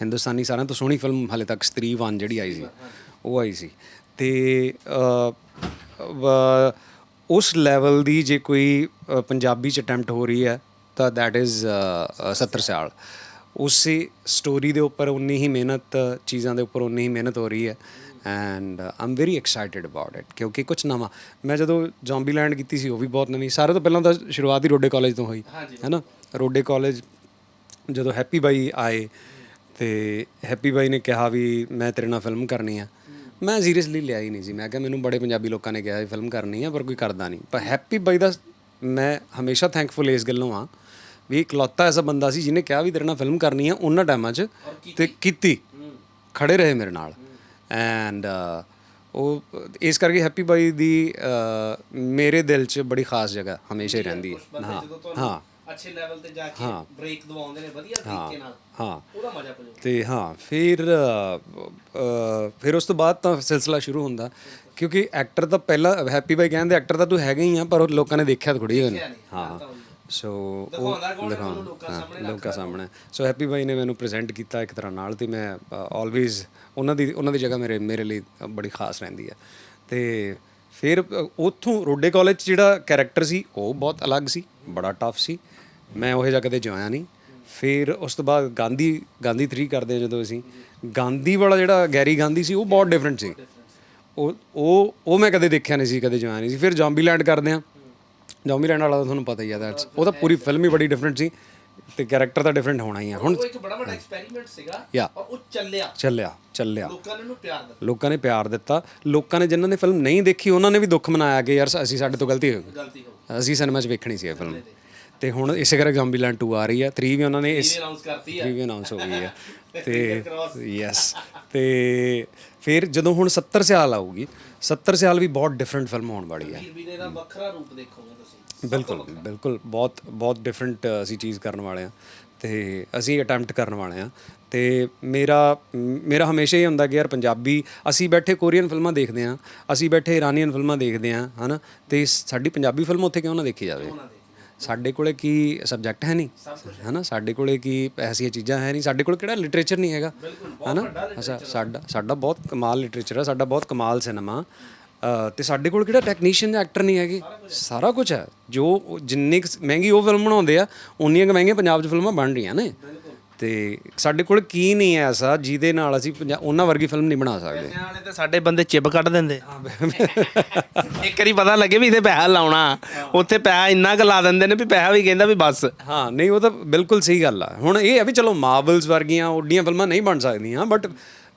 ਹਿੰਦੁਸਤਾਨੀ ਸਾਰਿਆਂ ਤੋਂ ਸੋਹਣੀ ਫਿਲਮ ਹਲੇ ਤੱਕ ਸਤਰੀ 1 ਜਿਹੜੀ ਆਈ ਸੀ ਉਹ ਆਈ ਸੀ। ਤੇ ਉਸ ਲੈਵਲ ਦੀ ਜੇ ਕੋਈ ਪੰਜਾਬੀ ਚ ਅਟੈਂਪਟ ਹੋ ਰਹੀ ਹੈ ਤਾਂ ਦੈਟ ਇਜ਼ 70 ਸਾਲ। ਉਸੇ ਸਟੋਰੀ ਦੇ ਉੱਪਰ ਉਨੀ ਹੀ ਮਿਹਨਤ ਚੀਜ਼ਾਂ ਦੇ ਉੱਪਰ ਉਨੀ ਹੀ ਮਿਹਨਤ ਹੋ ਰਹੀ ਹੈ। And I'm very excited about it ਕਿਉਂਕਿ ਕੁਝ ਨਵਾਂ। ਮੈਂ ਜਦੋਂ ਜ਼ੋਂਬੀਲੈਂਡ ਕੀਤੀ ਸੀ ਉਹ ਵੀ ਬਹੁਤ ਨਵੀਂ। ਸਾਰੇ ਤੋਂ ਪਹਿਲਾਂ ਤਾਂ ਸ਼ੁਰੂਆਤ ਹੀ ਰੋਡੇ ਕਾਲਜ ਤੋਂ ਹੋਈ ਹੈ ਨਾ? ਰੋਡੇ ਕਾਲਜ ਜਦੋਂ ਹੈਪੀ ਬਾਈ ਆਏ ਤੇ ਹੈਪੀ ਬਾਈ ਨੇ ਕਿਹਾ ਵੀ ਮੈਂ ਤੇਰੇ ਨਾਲ ਫਿਲਮ ਕਰਨੀ ਆ। ਮੈਂ ਸੀਰੀਅਸਲੀ ਲਿਆ ਹੀ ਨਹੀਂ ਸੀ ਮੈਂ ਕਿਹਾ ਮੈਨੂੰ ਬੜੇ ਪੰਜਾਬੀ ਲੋਕਾਂ ਨੇ ਕਿਹਾ ਵੀ ਫਿਲਮ ਕਰਨੀ ਆ ਪਰ ਕੋਈ ਕਰਦਾ ਨਹੀਂ। ਪਰ ਹੈਪੀ ਬਾਈ ਦਾ ਮੈਂ ਹਮੇਸ਼ਾ ਥੈਂਕਫੁਲ ਇਸ ਗੱਲੋਂ ਆ ਵੀ ਇਕਲੌਤਾ ਐਸਾ ਬੰਦਾ ਸੀ ਜਿਹਨੇ ਕਿਹਾ ਵੀ ਤੇਰੇ ਨਾਲ ਫਿਲਮ ਕਰਨੀ ਆ ਉਹਨਾਂ ਟਾਈਮਾਂ 'ਚ ਤੇ ਕੀਤੀ। ਖੜੇ ਰਹੇ ਮੇਰੇ ਨਾਲ। ਐਂਡ ਉਹ ਇਸ ਕਰਕੇ ਹੈਪੀ ਬਾਈ ਦੀ ਮੇਰੇ ਦਿਲ 'ਚ ਬੜੀ ਖਾਸ ਜਗ੍ਹਾ ਹਮੇਸ਼ਾ ਹੀ ਰਹਿੰਦੀ ਹੈ। ਹਾਂ ਹਾਂ। ਅੱਛੇ ਲੈਵਲ ਤੇ ਜਾ ਕੇ ਬ੍ਰੇਕ ਦਵਾਉਂਦੇ ਨੇ ਵਧੀਆ ਤਰੀਕੇ ਨਾਲ। ਹਾਂ। ਉਹਦਾ ਮਜ਼ਾ ਪਜੋ ਤੇ ਹਾਂ ਫਿਰ ਅ, ਅ, ਫਿਰ ਉਸ ਤੋਂ ਬਾਅਦ ਤਾਂ ਸਿਲਸਿਲਾ ਸ਼ੁਰੂ ਹੁੰਦਾ। ਕਿਉਂਕਿ ਐਕਟਰ ਤਾਂ ਪਹਿਲਾਂ ਹੈਪੀ ਬਾਈ ਕਹਿੰਦੇ ਐਕਟਰ ਤਾਂ ਤੂੰ ਹੈਗਾ ਹੀ ਆ ਪਰ ਉਹ ਲੋਕਾਂ ਨੇ ਦੇਖਿਆ ਥੋੜੀ ਹੈ। ਹਾਂ ਸੋ ਉਹ ਦਿਖਾਉਂ ਲੋਕਾਂ ਸਾਹਮਣੇ ਸੋ ਹੈਪੀ ਬਾਈ ਨੇ ਮੈਨੂੰ ਪ੍ਰੈਜ਼ੈਂਟ ਕੀਤਾ ਇੱਕ ਤਰ੍ਹਾਂ ਨਾਲ ਤੇ ਮੈਂ ਆਲਵੇਜ਼ ਉਹਨਾਂ ਦੀ ਉਹਨਾਂ ਦੀ ਜਗ੍ਹਾ ਮੇਰੇ ਮੇਰੇ ਲਈ ਬੜੀ ਖਾਸ ਰਹਿੰਦੀ ਹੈ ਤੇ ਫਿਰ ਅ, ਉੱਥੋਂ ਰੋਡੇ ਕਾਲਜ 'ਚ ਜਿਹੜਾ ਕੈਰੈਕਟਰ ਸੀ ਉਹ ਬਹੁਤ ਅਲੱਗ ਸੀ ਬੜਾ ਟਫ ਸੀ। ਮੈਂ ਉਹ ਜਿਹਾ ਕਦੇ ਜੋਇਆ ਨਹੀਂ। ਫਿਰ ਉਸ ਤੋਂ ਬਾਅਦ ਗਾਂਧੀ ਗਾਂਧੀ 3 ਕਰਦੇ ਜਦੋਂ ਅਸੀਂ। ਗਾਂਧੀ ਵਾਲਾ ਜਿਹੜਾ ਗੈਰੀ ਗਾਂਧੀ ਸੀ ਉਹ ਬਹੁਤ ਡਿਫਰੈਂਟ ਸੀ। ਉਹ ਉਹ ਉਹ ਮੈਂ ਕਦੇ ਦੇਖਿਆ ਨਹੀਂ ਸੀ ਕਦੇ ਜੋਇਆ ਨਹੀਂ ਸੀ। ਫਿਰ ਜ਼ੋਂਬੀਲੈਂਡ ਕਰਦੇ ਹਾਂ। ਜ਼ੋਂਬੀਲੈਂਡ ਵਾਲਾ ਤਾਂ ਤੁਹਾਨੂੰ ਪਤਾ ਹੀ ਆ ਦੈਟਸ ਉਹ ਤਾਂ ਪੂਰੀ ਫਿਲਮ ਹੀ ਬੜੀ ਡਿਫਰੈਂਟ ਸੀ। ਤੇ ਕੈਰੈਕਟਰ ਤਾਂ ਡਿਫਰੈਂਟ ਹੋਣਾ ਹੀ ਆ। ਹੁਣ ਉਹ ਇੱਕ ਬੜਾ ਵੱਡਾ ਐਕਸਪੈਰੀਮੈਂਟ ਸੀਗਾ। ਔਰ ਉਹ ਚੱਲਿਆ। ਚੱਲਿਆ ਚੱਲਿਆ। ਲੋਕਾਂ ਨੇ ਉਹਨੂੰ ਪਿਆਰ ਦਿੱਤਾ। ਲੋਕਾਂ ਨੇ ਪਿਆਰ ਦਿੱਤਾ। ਲੋਕਾਂ ਨੇ ਜਿਨ੍ਹਾਂ ਨੇ ਫਿਲਮ ਨਹੀਂ ਦੇਖੀ ਉਹਨਾਂ ਨੇ ਵੀ ਦੁੱਖ ਮਨਾਇਆ ਕਿ ਯਾਰ ਅਸੀਂ ਸਾਡੇ ਤੋਂ ਗਲਤੀ ਹੋ ਗਈ। ਗਲਤੀ ਹੋ ਅਸੀਂ ਸਿਨੇਮਾ 'ਚ ਵੇਖਣੀ ਸੀ ਇਹ ਫਿਲਮ ਤੇ ਹੁਣ ਇਸੇ ਕਰਕੇ ਜ਼ੋਂਬੀਲੈਂਡ 2 ਆ ਰਹੀ ਹੈ 3 ਵੀ ਉਹਨਾਂ ਨੇ ਇਸ ਅਨਾਉਂਸ ਕਰਤੀ ਆ। 3 ਵੀ ਅਨਾਉਂਸ ਹੋ ਗਈ ਹੈ ਤੇ ਯੈਸ ਤੇ ਫਿਰ ਜਦੋਂ ਹੁਣ 70 ਸਾਲ ਆਊਗੀ 70 ਸਾਲ ਵੀ ਬਹੁਤ ਡਿਫਰੈਂਟ ਫਿਲਮ ਹੋਣ ਵਾਲੀ ਹੈ ਵੀਰ ਦਾ ਵੱਖਰਾ ਰੂਪ ਦੇਖੋਗੇ ਤੁਸੀਂ। ਬਿਲਕੁਲ ਬਿਲਕੁਲ ਬਹੁਤ ਬਹੁਤ ਡਿਫਰੈਂਟ ਅਸੀਂ ਚੀਜ਼ ਕਰਨ ਵਾਲੇ ਆ। ਤੇ ਅਸੀਂ ਅਟੈਂਪਟ ਕਰਨ ਵਾਲੇ ਆ। ਤੇ ਮੇਰਾ ਮੇਰਾ ਹਮੇਸ਼ਾ ਹੀ ਹੁੰਦਾ ਕਿ ਯਾਰ ਪੰਜਾਬੀ ਅਸੀਂ ਬੈਠੇ ਕੋਰੀਅਨ ਫਿਲਮਾਂ ਦੇਖਦੇ ਆ ਅਸੀਂ ਬੈਠੇ ਇਰਾਨੀਅਨ ਫਿਲਮਾਂ ਦੇਖਦੇ ਆ ਹਨਾ? ਤੇ ਸਾਡੀ ਪੰਜਾਬੀ ਫਿਲਮ ਉੱਥੇ ਕਿਉਂ ਨਾ ਦੇਖੀ ਜਾਵੇ? ਸਾਡੇ ਕੋਲੇ ਕੀ ਸਬਜੈਕਟ ਹੈ ਨਹੀਂ? ਹਨਾ? ਸਾਡੇ ਕੋਲੇ ਕੀ ਐਸੀਆਂ ਚੀਜ਼ਾਂ ਹੈ ਨਹੀਂ? ਸਾਡੇ ਕੋਲ ਕਿਹੜਾ ਲਿਟਰੇਚਰ ਨਹੀਂ ਹੈਗਾ? ਹਨਾ? ਅੱਛਾ ਸਾਡਾ ਸਾਡਾ ਬਹੁਤ ਕਮਾਲ ਲਿਟਰੇਚਰ ਹੈ ਸਾਡਾ ਬਹੁਤ ਕਮਾਲ ਸਿਨੇਮਾ ਤੇ ਸਾਡੇ ਕੋਲ ਕਿਹੜਾ ਟੈਕਨੀਸ਼ੀਅਨ ਜਾਂ ਐਕਟਰ ਨਹੀਂ ਹੈਗੇ? ਸਾਰਾ ਕੁਝ ਹੈ। ਜੋ ਜਿੰਨੀ ਮਹਿੰਗੀ ਉਹ ਫਿਲਮ ਬਣਾਉਂਦੇ ਆ ਉਨੀਆਂ ਕੁ ਮਹਿੰਗੀਆਂ ਪੰਜਾਬ 'ਚ ਫਿਲਮਾਂ ਬਣ ਰਹੀਆਂ ਨੇ। ਤੇ ਸਾਡੇ ਕੋਲ ਕੀ ਨਹੀਂ ਹੈ ਐਸਾ ਜਿਹਦੇ ਨਾਲ ਅਸੀਂ ਪੰਜਾ- ਉਹਨਾਂ ਵਰਗੀ ਫਿਲਮ ਨਹੀਂ ਬਣਾ ਸਕਦੇ। ਤੇ ਸਾਡੇ ਬੰਦੇ ਚਿਪ ਕੱਢ ਦਿੰਦੇ। ਇੱਕ ਵਾਰੀ ਪਤਾ ਲੱਗੇ ਵੀ ਇਹਦੇ ਪੈਸਾ ਲਾਉਣਾ। ਉੱਥੇ ਪੈਸਾ ਇੰਨਾ ਕੁ ਲਾ ਦਿੰਦੇ ਨੇ ਵੀ ਪੈਸਾ ਵੀ ਕਹਿੰਦਾ ਵੀ ਬਸ। ਹਾਂ ਨਹੀਂ ਉਹ ਤਾਂ ਬਿਲਕੁਲ ਸਹੀ ਗੱਲ ਆ। ਹੁਣ ਇਹ ਹੈ ਵੀ ਚਲੋ ਮਾਰਵਲਸ ਵਰਗੀਆਂ ਓਡੀਆਂ ਫਿਲਮਾਂ ਨਹੀਂ ਬਣ ਸਕਦੀਆਂ ਬਟ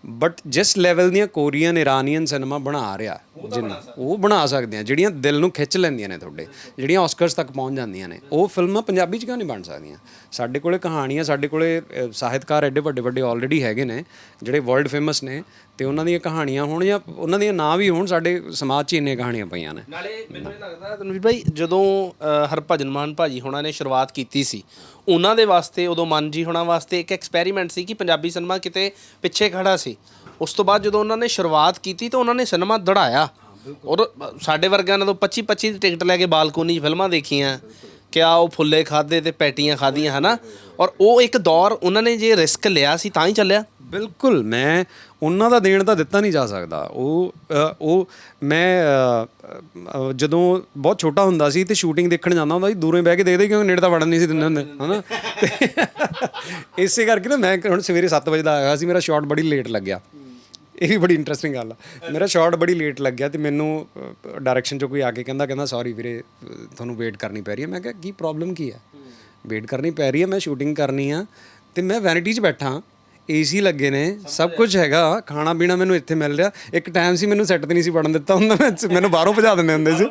ਬਟ ਜਿਸ ਲੈਵਲ ਦੀਆਂ ਕੋਰੀਅਨ ਇਰਾਨੀਅਨ ਸਿਨੇਮਾ ਬਣਾ ਰਿਹਾ ਜਿੰਨਾ ਉਹ ਬਣਾ ਸਕਦੇ ਆ ਜਿਹੜੀਆਂ ਦਿਲ ਨੂੰ ਖਿੱਚ ਲੈਂਦੀਆਂ ਨੇ ਤੁਹਾਡੇ ਜਿਹੜੀਆਂ ਆਸਕਰਸ ਤੱਕ ਪਹੁੰਚ ਜਾਂਦੀਆਂ ਨੇ। ਉਹ ਫਿਲਮਾਂ ਪੰਜਾਬੀ 'ਚ ਕਿਉਂ ਨਹੀਂ ਬਣ ਸਕਦੀਆਂ? ਸਾਡੇ ਕੋਲੇ ਕਹਾਣੀਆਂ ਸਾਡੇ ਕੋਲੇ ਅ, ਸਾਹਿਤਕਾਰ ਐਡੇ ਵੱਡੇ ਵੱਡੇ ਆਲਰੇਡੀ ਹੈਗੇ ਨੇ ਜਿਹੜੇ ਵਰਲਡ ਫੇਮਸ ਨੇ ਤੇ ਉਹਨਾਂ ਦੀਆਂ ਕਹਾਣੀਆਂ ਹੋਣ ਜਾਂ ਉਹਨਾਂ ਦੀਆਂ ਨਾਂ ਵੀ ਹੋਣ ਸਾਡੇ ਸਮਾਜ 'ਚ ਹੀ ਇੰਨੀਆਂ ਕਹਾਣੀਆਂ ਪਈਆਂ ਨੇ। ਨਾਲੇ ਮੈਨੂੰ ਇਹ ਲੱਗਦਾ ਤਨਵੀਰ ਭਾਈ ਜਦੋਂ ਅ, ਹਰਭਜਨ ਮਾਨ ਭਾਜੀ ਹੋਣਾ ਨੇ ਸ਼ੁਰੂਆਤ ਕੀਤੀ ਸੀ ਉਹਨਾਂ ਦੇ ਵਾਸਤੇ ਉਦੋਂ ਮਨ ਜੀ ਹੋਣਾ ਵਾਸਤੇ ਇੱਕ ਐਕਸਪੈਰੀਮੈਂਟ ਸੀ ਕਿ ਪੰਜਾਬੀ ਸਿਨੇਮਾ ਕਿਤੇ ਪਿੱਛੇ ਖੜਾ ਸੀ। ਉਸ ਤੋਂ ਬਾਅਦ ਜਦੋਂ ਉਹਨਾਂ ਨੇ ਸ਼ੁਰੂਆਤ ਕੀਤੀ ਤਾਂ ਉਹਨਾਂ ਨੇ ਸਿਨੇਮਾ ਦੜਾਇਆ। ਔਰ ਸਾਡੇ ਵਰਗਿਆਂ ਨੇ ਤਾਂ 25 25 ਦੀ ਟਿਕਟ ਲੈ ਕੇ ਬਾਲਕੋਨੀ 'ਚ ਫਿਲਮਾਂ ਦੇਖੀਆਂ। ਕਿਆ ਉਹ ਫੁੱਲੇ ਖਾਦੇ ਤੇ ਪੈਟੀਆਂ ਖਾਦੀਆਂ ਹਨਾ? ਔਰ ਉਹ ਇੱਕ ਦੌਰ ਉਹਨਾਂ ਨੇ ਜੇ ਰਿਸਕ ਲਿਆ ਸੀ ਤਾਂ ਹੀ ਚੱਲਿਆ। ਬਿਲਕੁਲ, ਮੈਂ ਉਹਨਾਂ ਦਾ ਦੇਣ ਤਾਂ ਦਿੱਤਾ ਨਹੀਂ ਜਾ ਸਕਦਾ। ਉਹ ਉਹ ਮੈਂ ਜਦੋਂ ਬਹੁਤ ਛੋਟਾ ਹੁੰਦਾ ਸੀ ਤੇ ਸ਼ੂਟਿੰਗ ਦੇਖਣ ਜਾਂਦਾ ਹੁੰਦਾ ਸੀ, ਦੂਰੋਂ ਬਹਿ ਕੇ ਦੇਖਦੇ ਕਿਉਂਕਿ ਨੇੜੇ ਤਾਂ ਵੜਨ ਨਹੀਂ ਸੀ ਦਿੰਦੇ ਹੁੰਦੇ, ਹਨਾ? ਤੇ ਇਸੇ ਕਰਕੇ ਨਾ ਮੈਂ ਹੁਣ ਸਵੇਰੇ 7 ਵਜੇ ਦਾ ਆਇਆ ਸੀ, ਮੇਰਾ ਸ਼ਾਟ ਬੜੀ ਲੇਟ ਲੱਗਿਆ। ਇਹ ਵੀ ਬੜੀ ਇੰਟਰਸਟਿੰਗ ਗੱਲ ਆ। ਮੇਰਾ ਸ਼ਾਟ ਬੜੀ ਲੇਟ ਲੱਗਿਆ ਤੇ ਮੈਨੂੰ ਡਾਇਰੈਕਸ਼ਨ ਚੋਂ ਕੋਈ ਆ ਕੇ ਕਹਿੰਦਾ ਕਹਿੰਦਾ ਸੌਰੀ ਵੀਰੇ ਤੁਹਾਨੂੰ ਵੇਟ ਕਰਨੀ ਪੈ ਰਹੀ ਹੈ। ਮੈਂ ਕਿਹਾ ਕੀ ਪ੍ਰੋਬਲਮ ਕੀ ਹੈ? ਵੇਟ ਕਰਨੀ ਪੈ ਰਹੀ ਹੈ ਮੈਂ ਸ਼ੂਟਿੰਗ ਕਰਨੀ ਆ ਤੇ ਮੈਂ ਵੈਨਿਟੀ 'ਚ ਬੈਠਾ। ਏਸੀ ਲੱਗੇ ਨੇ ਸਭ ਕੁਝ ਹੈਗਾ ਖਾਣਾ ਪੀਣਾ ਮੈਨੂੰ ਇੱਥੇ ਮਿਲ ਰਿਹਾ। ਇੱਕ ਟਾਈਮ ਸੀ ਮੈਨੂੰ ਸੈੱਟ ਤੇ ਨਹੀਂ ਸੀ ਵੜਨ ਦਿੱਤਾ ਹੁੰਦਾ ਮੈਂ ਮੈਨੂੰ ਬਾਹਰੋਂ ਭਜਾ ਦਿੰਦੇ ਹੁੰਦੇ ਸੀ।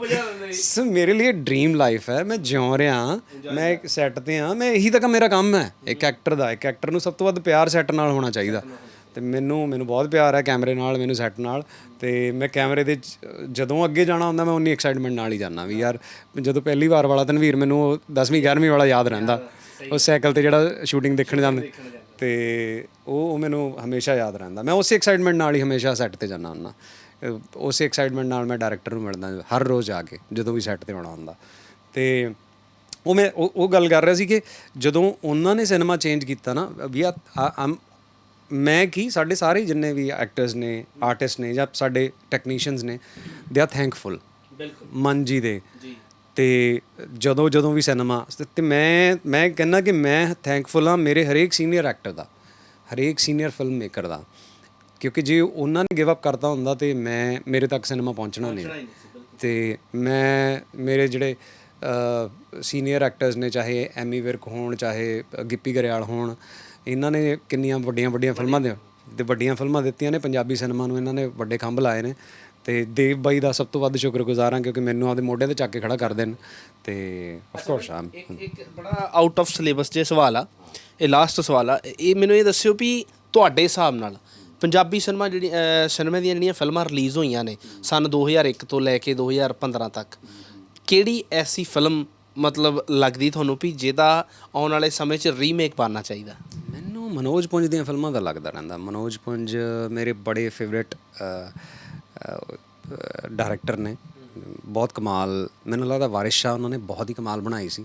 ਸੋ। ਮੇਰੇ ਲਈ ਡ੍ਰੀਮ ਲਾਈਫ ਹੈ। ਮੈਂ ਜਿਉ ਰਿਹਾ ਮੈਂ ਇੱਕ ਸੈੱਟ ਤੇ ਆ ਮੈਂ ਇਹੀ ਤੱਕ ਮੇਰਾ ਕੰਮ ਹੈ। ਇੱਕ ਐਕਟਰ ਦਾ ਇੱਕ ਐਕਟਰ ਨੂੰ ਸਭ ਤੋਂ ਵੱਧ ਪਿਆਰ ਸੈੱਟ ਨਾਲ ਹੋਣਾ ਚਾਹੀਦਾ। ਤੇ ਮੈਨੂੰ ਮੈਨੂੰ ਬਹੁਤ ਪਿਆਰ ਹੈ ਕੈਮਰੇ ਨਾਲ ਮੈਨੂੰ ਸੈੱਟ ਨਾਲ ਤੇ ਮੈਂ ਕੈਮਰੇ ਦੇ ਚ- ਜਦੋਂ ਅੱਗੇ ਜਾਣਾ ਹੁੰਦਾ ਮੈਂ ਉਨੀ ਐਕਸਾਈਟਮੈਂਟ ਨਾਲ ਹੀ ਜਾਣਾ ਵੀ ਯਾਰ ਜਦੋਂ ਪਹਿਲੀ ਵਾਰ ਵਾਲਾ ਤਨਵੀਰ ਮੈਨੂੰ 10ਵੀਂ 11ਵੀਂ ਵਾਲਾ ਯਾਦ ਰਹਿੰਦਾ। ਉਹ ਸਾਈਕਲ ਤੇ ਜਿਹੜਾ ਸ਼ੂਟਿੰਗ ਦੇਖਣ ਜਾਂਦੇ। ਤੇ ਉਹ ਉਹ ਮੈਨੂੰ ਹਮੇਸ਼ਾ ਯਾਦ ਰਹਿੰਦਾ। ਮੈਂ ਉਸੇ ਐਕਸਾਈਟਮੈਂਟ ਨਾਲ ਹੀ ਹਮੇਸ਼ਾ ਸੈੱਟ ਤੇ ਜਾਣਾ ਹੁੰਦਾ। ਅਹ ਉਸੇ ਐਕਸਾਈਟਮੈਂਟ ਨਾਲ ਮੈਂ ਡਾਇਰੈਕਟਰ ਨੂੰ ਮਿਲਦਾ ਹਰ ਰੋਜ਼ ਆ ਕੇ ਜਦੋਂ ਵੀ ਸੈੱਟ ਤੇ ਆਉਣਾ ਹੁੰਦਾ। ਤੇ ਉਹ ਮੈਂ ਉਹ ਉਹ ਗੱਲ ਕਰ ਰਿਹਾ ਸੀ ਕਿ ਜਦੋਂ ਉਹਨਾਂ ਨੇ ਸਿਨੇਮਾ ਚੇਂਜ ਕੀਤਾ ਨਾ ਵੀ ਆ ਆਮ ਮੈਂ ਕੀ ਸਾਡੇ ਸਾਰੇ ਜਿੰਨੇ ਵੀ ਐਕਟਰਸ ਨੇ ਆਰਟਿਸਟ ਨੇ ਜਾਂ ਸਾਡੇ ਟੈਕਨੀਸ਼ੀਅਨਸ ਨੇ ਦੇ ਆ ਥੈਂਕਫੁਲ ਬਿਲਕੁਲ। ਮਨ ਜੀ ਦੇ। ਜੀ। ਤੇ ਜਦੋਂ ਜਦੋਂ ਵੀ ਸਿਨੇਮਾ ਤੇ ਮੈਂ ਮੈਂ ਕਹਿੰਦਾ ਕਿ ਮੈਂ ਥੈਂਕਫੁਲ ਹਾਂ ਮੇਰੇ ਹਰੇਕ ਸੀਨੀਅਰ ਐਕਟਰ ਦਾ ਹਰੇਕ ਸੀਨੀਅਰ ਫਿਲਮ ਮੇਕਰ ਦਾ। ਕਿਉਂਕਿ ਜੇ ਉਹਨਾਂ ਨੇ ਗਿਵ ਅਪ ਕਰਤਾ ਹੁੰਦਾ ਤੇ ਮੈਂ ਮੇਰੇ ਤੱਕ ਸਿਨੇਮਾ ਪਹੁੰਚਣਾ ਨਹੀਂ। ਤੇ ਮੈਂ ਮੇਰੇ ਜਿਹੜੇ ਸੀਨੀਅਰ ਐਕਟਰਸ ਨੇ ਚਾਹੇ ਐਮੀ ਵਿਰਕ ਹੋਣ ਚਾਹੇ ਗਿੱਪੀ ਗਰੇਵਾਲ ਹੋਣ ਇਹਨਾਂ ਨੇ ਕਿੰਨੀਆਂ ਵੱਡੀਆਂ ਵੱਡੀਆਂ ਫਿਲਮਾਂ ਦੇ ਤੇ ਵੱਡੀਆਂ ਫਿਲਮਾਂ ਦਿੱਤੀਆਂ ਨੇ। ਪੰਜਾਬੀ ਸਿਨੇਮਾ ਨੂੰ ਇਹਨਾਂ ਨੇ ਵੱਡੇ ਖੰਭ ਲਾਏ ਨੇ। ਤੇ ਦੇਵ ਬਾਈ ਦਾ ਸਭ ਤੋਂ ਵੱਧ ਸ਼ੁਕਰਗੁਜ਼ਾਰ ਹਾਂ ਕਿਉਂਕਿ ਮੈਨੂੰ ਆਪਦੇ ਮੋਢੇ ਤੇ ਚੱਕ ਕੇ ਖੜਾ ਕਰਦੇ ਨੇ ਤੇ ਆਫ ਕੋਰਸ ਆਮ ਇੱਕ ਬੜਾ ਆਊਟ ਆਫ ਸਿਲੇਬਸ ਜੇ ਸਵਾਲ ਆ। ਇਹ ਲਾਸਟ ਸਵਾਲ ਆ। ਇਹ ਮੈਨੂੰ ਇਹ ਦੱਸਿਓ ਵੀ ਤੁਹਾਡੇ ਹਿਸਾਬ ਨਾਲ ਪੰਜਾਬੀ ਸਿਨੇਮਾ ਜਿਹੜੀ ਸਿਨੇਮੇ ਦੀਆਂ ਜਿਹੜੀਆਂ ਫਿਲਮਾਂ ਰਿਲੀਜ਼ ਹੋਈਆਂ ਨੇ, ਸਨ 2001 ਤੋਂ ਲੈ ਕੇ 2015 ਤੱਕ, ਕਿਹੜੀ ਐਸੀ ਫਿਲਮ ਮਤਲਬ ਲੱਗਦੀ ਤੁਹਾਨੂੰ ਵੀ ਜਿਹਦਾ ਆਉਣ ਵਾਲੇ ਸਮੇਂ 'ਚ ਰੀਮੇਕ ਬਣਨਾ ਚਾਹੀਦਾ? ਮੈਨੂੰ ਮਨੋਜ ਪੁੰਜ ਦੀਆਂ ਫਿਲਮਾਂ ਦਾ ਲੱਗਦਾ ਰਹਿੰਦਾ। ਮਨੋਜ ਪੁੰਜ ਮੇਰੇ ਬੜੇ ਫੇਵਰੇਟ ਡਾਇਰੈਕਟਰ ਨੇ। ਬਹੁਤ ਕਮਾਲ, ਮੈਨੂੰ ਲੱਗਦਾ ਵਾਰਿਸ ਸ਼ਾਹ ਉਹਨਾਂ ਨੇ ਬਹੁਤ ਹੀ ਕਮਾਲ ਬਣਾਈ ਸੀ।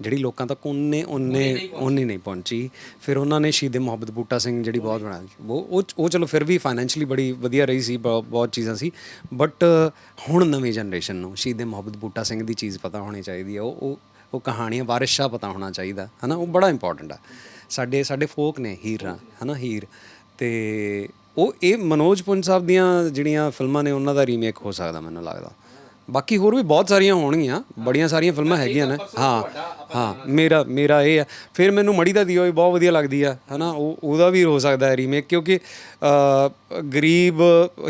ਜਿਹੜੀ ਲੋਕਾਂ ਤੱਕ ਉਹਨੇ ਉਹਨੇ ਉਹਨੇ ਨਹੀਂ ਪਹੁੰਚੀ। ਫਿਰ ਉਹਨਾਂ ਨੇ ਸ਼ਹੀਦ ਮੁਹੱਬਤ ਬੂਟਾ ਸਿੰਘ ਜਿਹੜੀ ਬਹੁਤ ਬਣਾਈ ਉਹ ਉਹ ਉਹ ਚਲੋ ਫਿਰ ਵੀ ਫਾਈਨੈਂਸ਼ਲੀ ਬੜੀ ਵਧੀਆ ਰਹੀ ਸੀ ਬਹੁ- ਬਹੁਤ ਚੀਜ਼ਾਂ ਸੀ। ਬਟ ਹੁਣ ਨਵੀਂ ਜਨਰੇਸ਼ਨ ਨੂੰ ਸ਼ਹੀਦ ਮੁਹੱਬਤ ਬੂਟਾ ਸਿੰਘ ਦੀ ਚੀਜ਼ ਪਤਾ ਹੋਣੀ ਚਾਹੀਦੀ ਹੈ। ਉਹ ਉਹ ਉਹ ਕਹਾਣੀਆਂ ਵਾਰਿਸ ਸ਼ਾਹ ਪਤਾ ਹੋਣਾ ਚਾਹੀਦਾ। ਹਨਾ? ਉਹ ਬੜਾ ਇੰਪੋਰਟੈਂਟ ਆ। ਸਾਡੇ ਸਾਡੇ ਫੋਕ ਨੇ ਹੀਰਾਂ ਹਨਾ? ਹੀਰ। ਤੇ ਉਹ ਇਹ ਮਨੋਜ ਪੁੰਜ ਸਾਹਿਬ ਦੀਆਂ ਜਿਹੜੀਆਂ ਫਿਲਮਾਂ ਨੇ ਉਹਨਾਂ ਦਾ ਰੀਮੇਕ ਹੋ ਸਕਦਾ ਮੈਨੂੰ ਲੱਗਦਾ। ਬਾਕੀ ਹੋਰ ਵੀ ਬਹੁਤ ਸਾਰੀਆਂ ਹੋਣਗੀਆਂ ਬੜੀਆਂ ਸਾਰੀਆਂ ਫਿਲਮਾਂ ਹੈਗੀਆਂ ਨੇ। ਹਾਂ ਹਾਂ ਮੇਰਾ ਮੇਰਾ ਇਹ ਆ। ਫਿਰ ਮੈਨੂੰ ਮੜੀ ਦਾ ਦਿਓ ਵੀ ਬਹੁਤ ਵਧੀਆ ਲੱਗਦੀ ਆ ਹਨਾ? ਉਹ ਉਹਦਾ ਵੀ ਹੋ ਸਕਦਾ ਹੈ ਰੀਮੇਕ ਕਿਉਂਕਿ ਅ, ਗਰੀਬ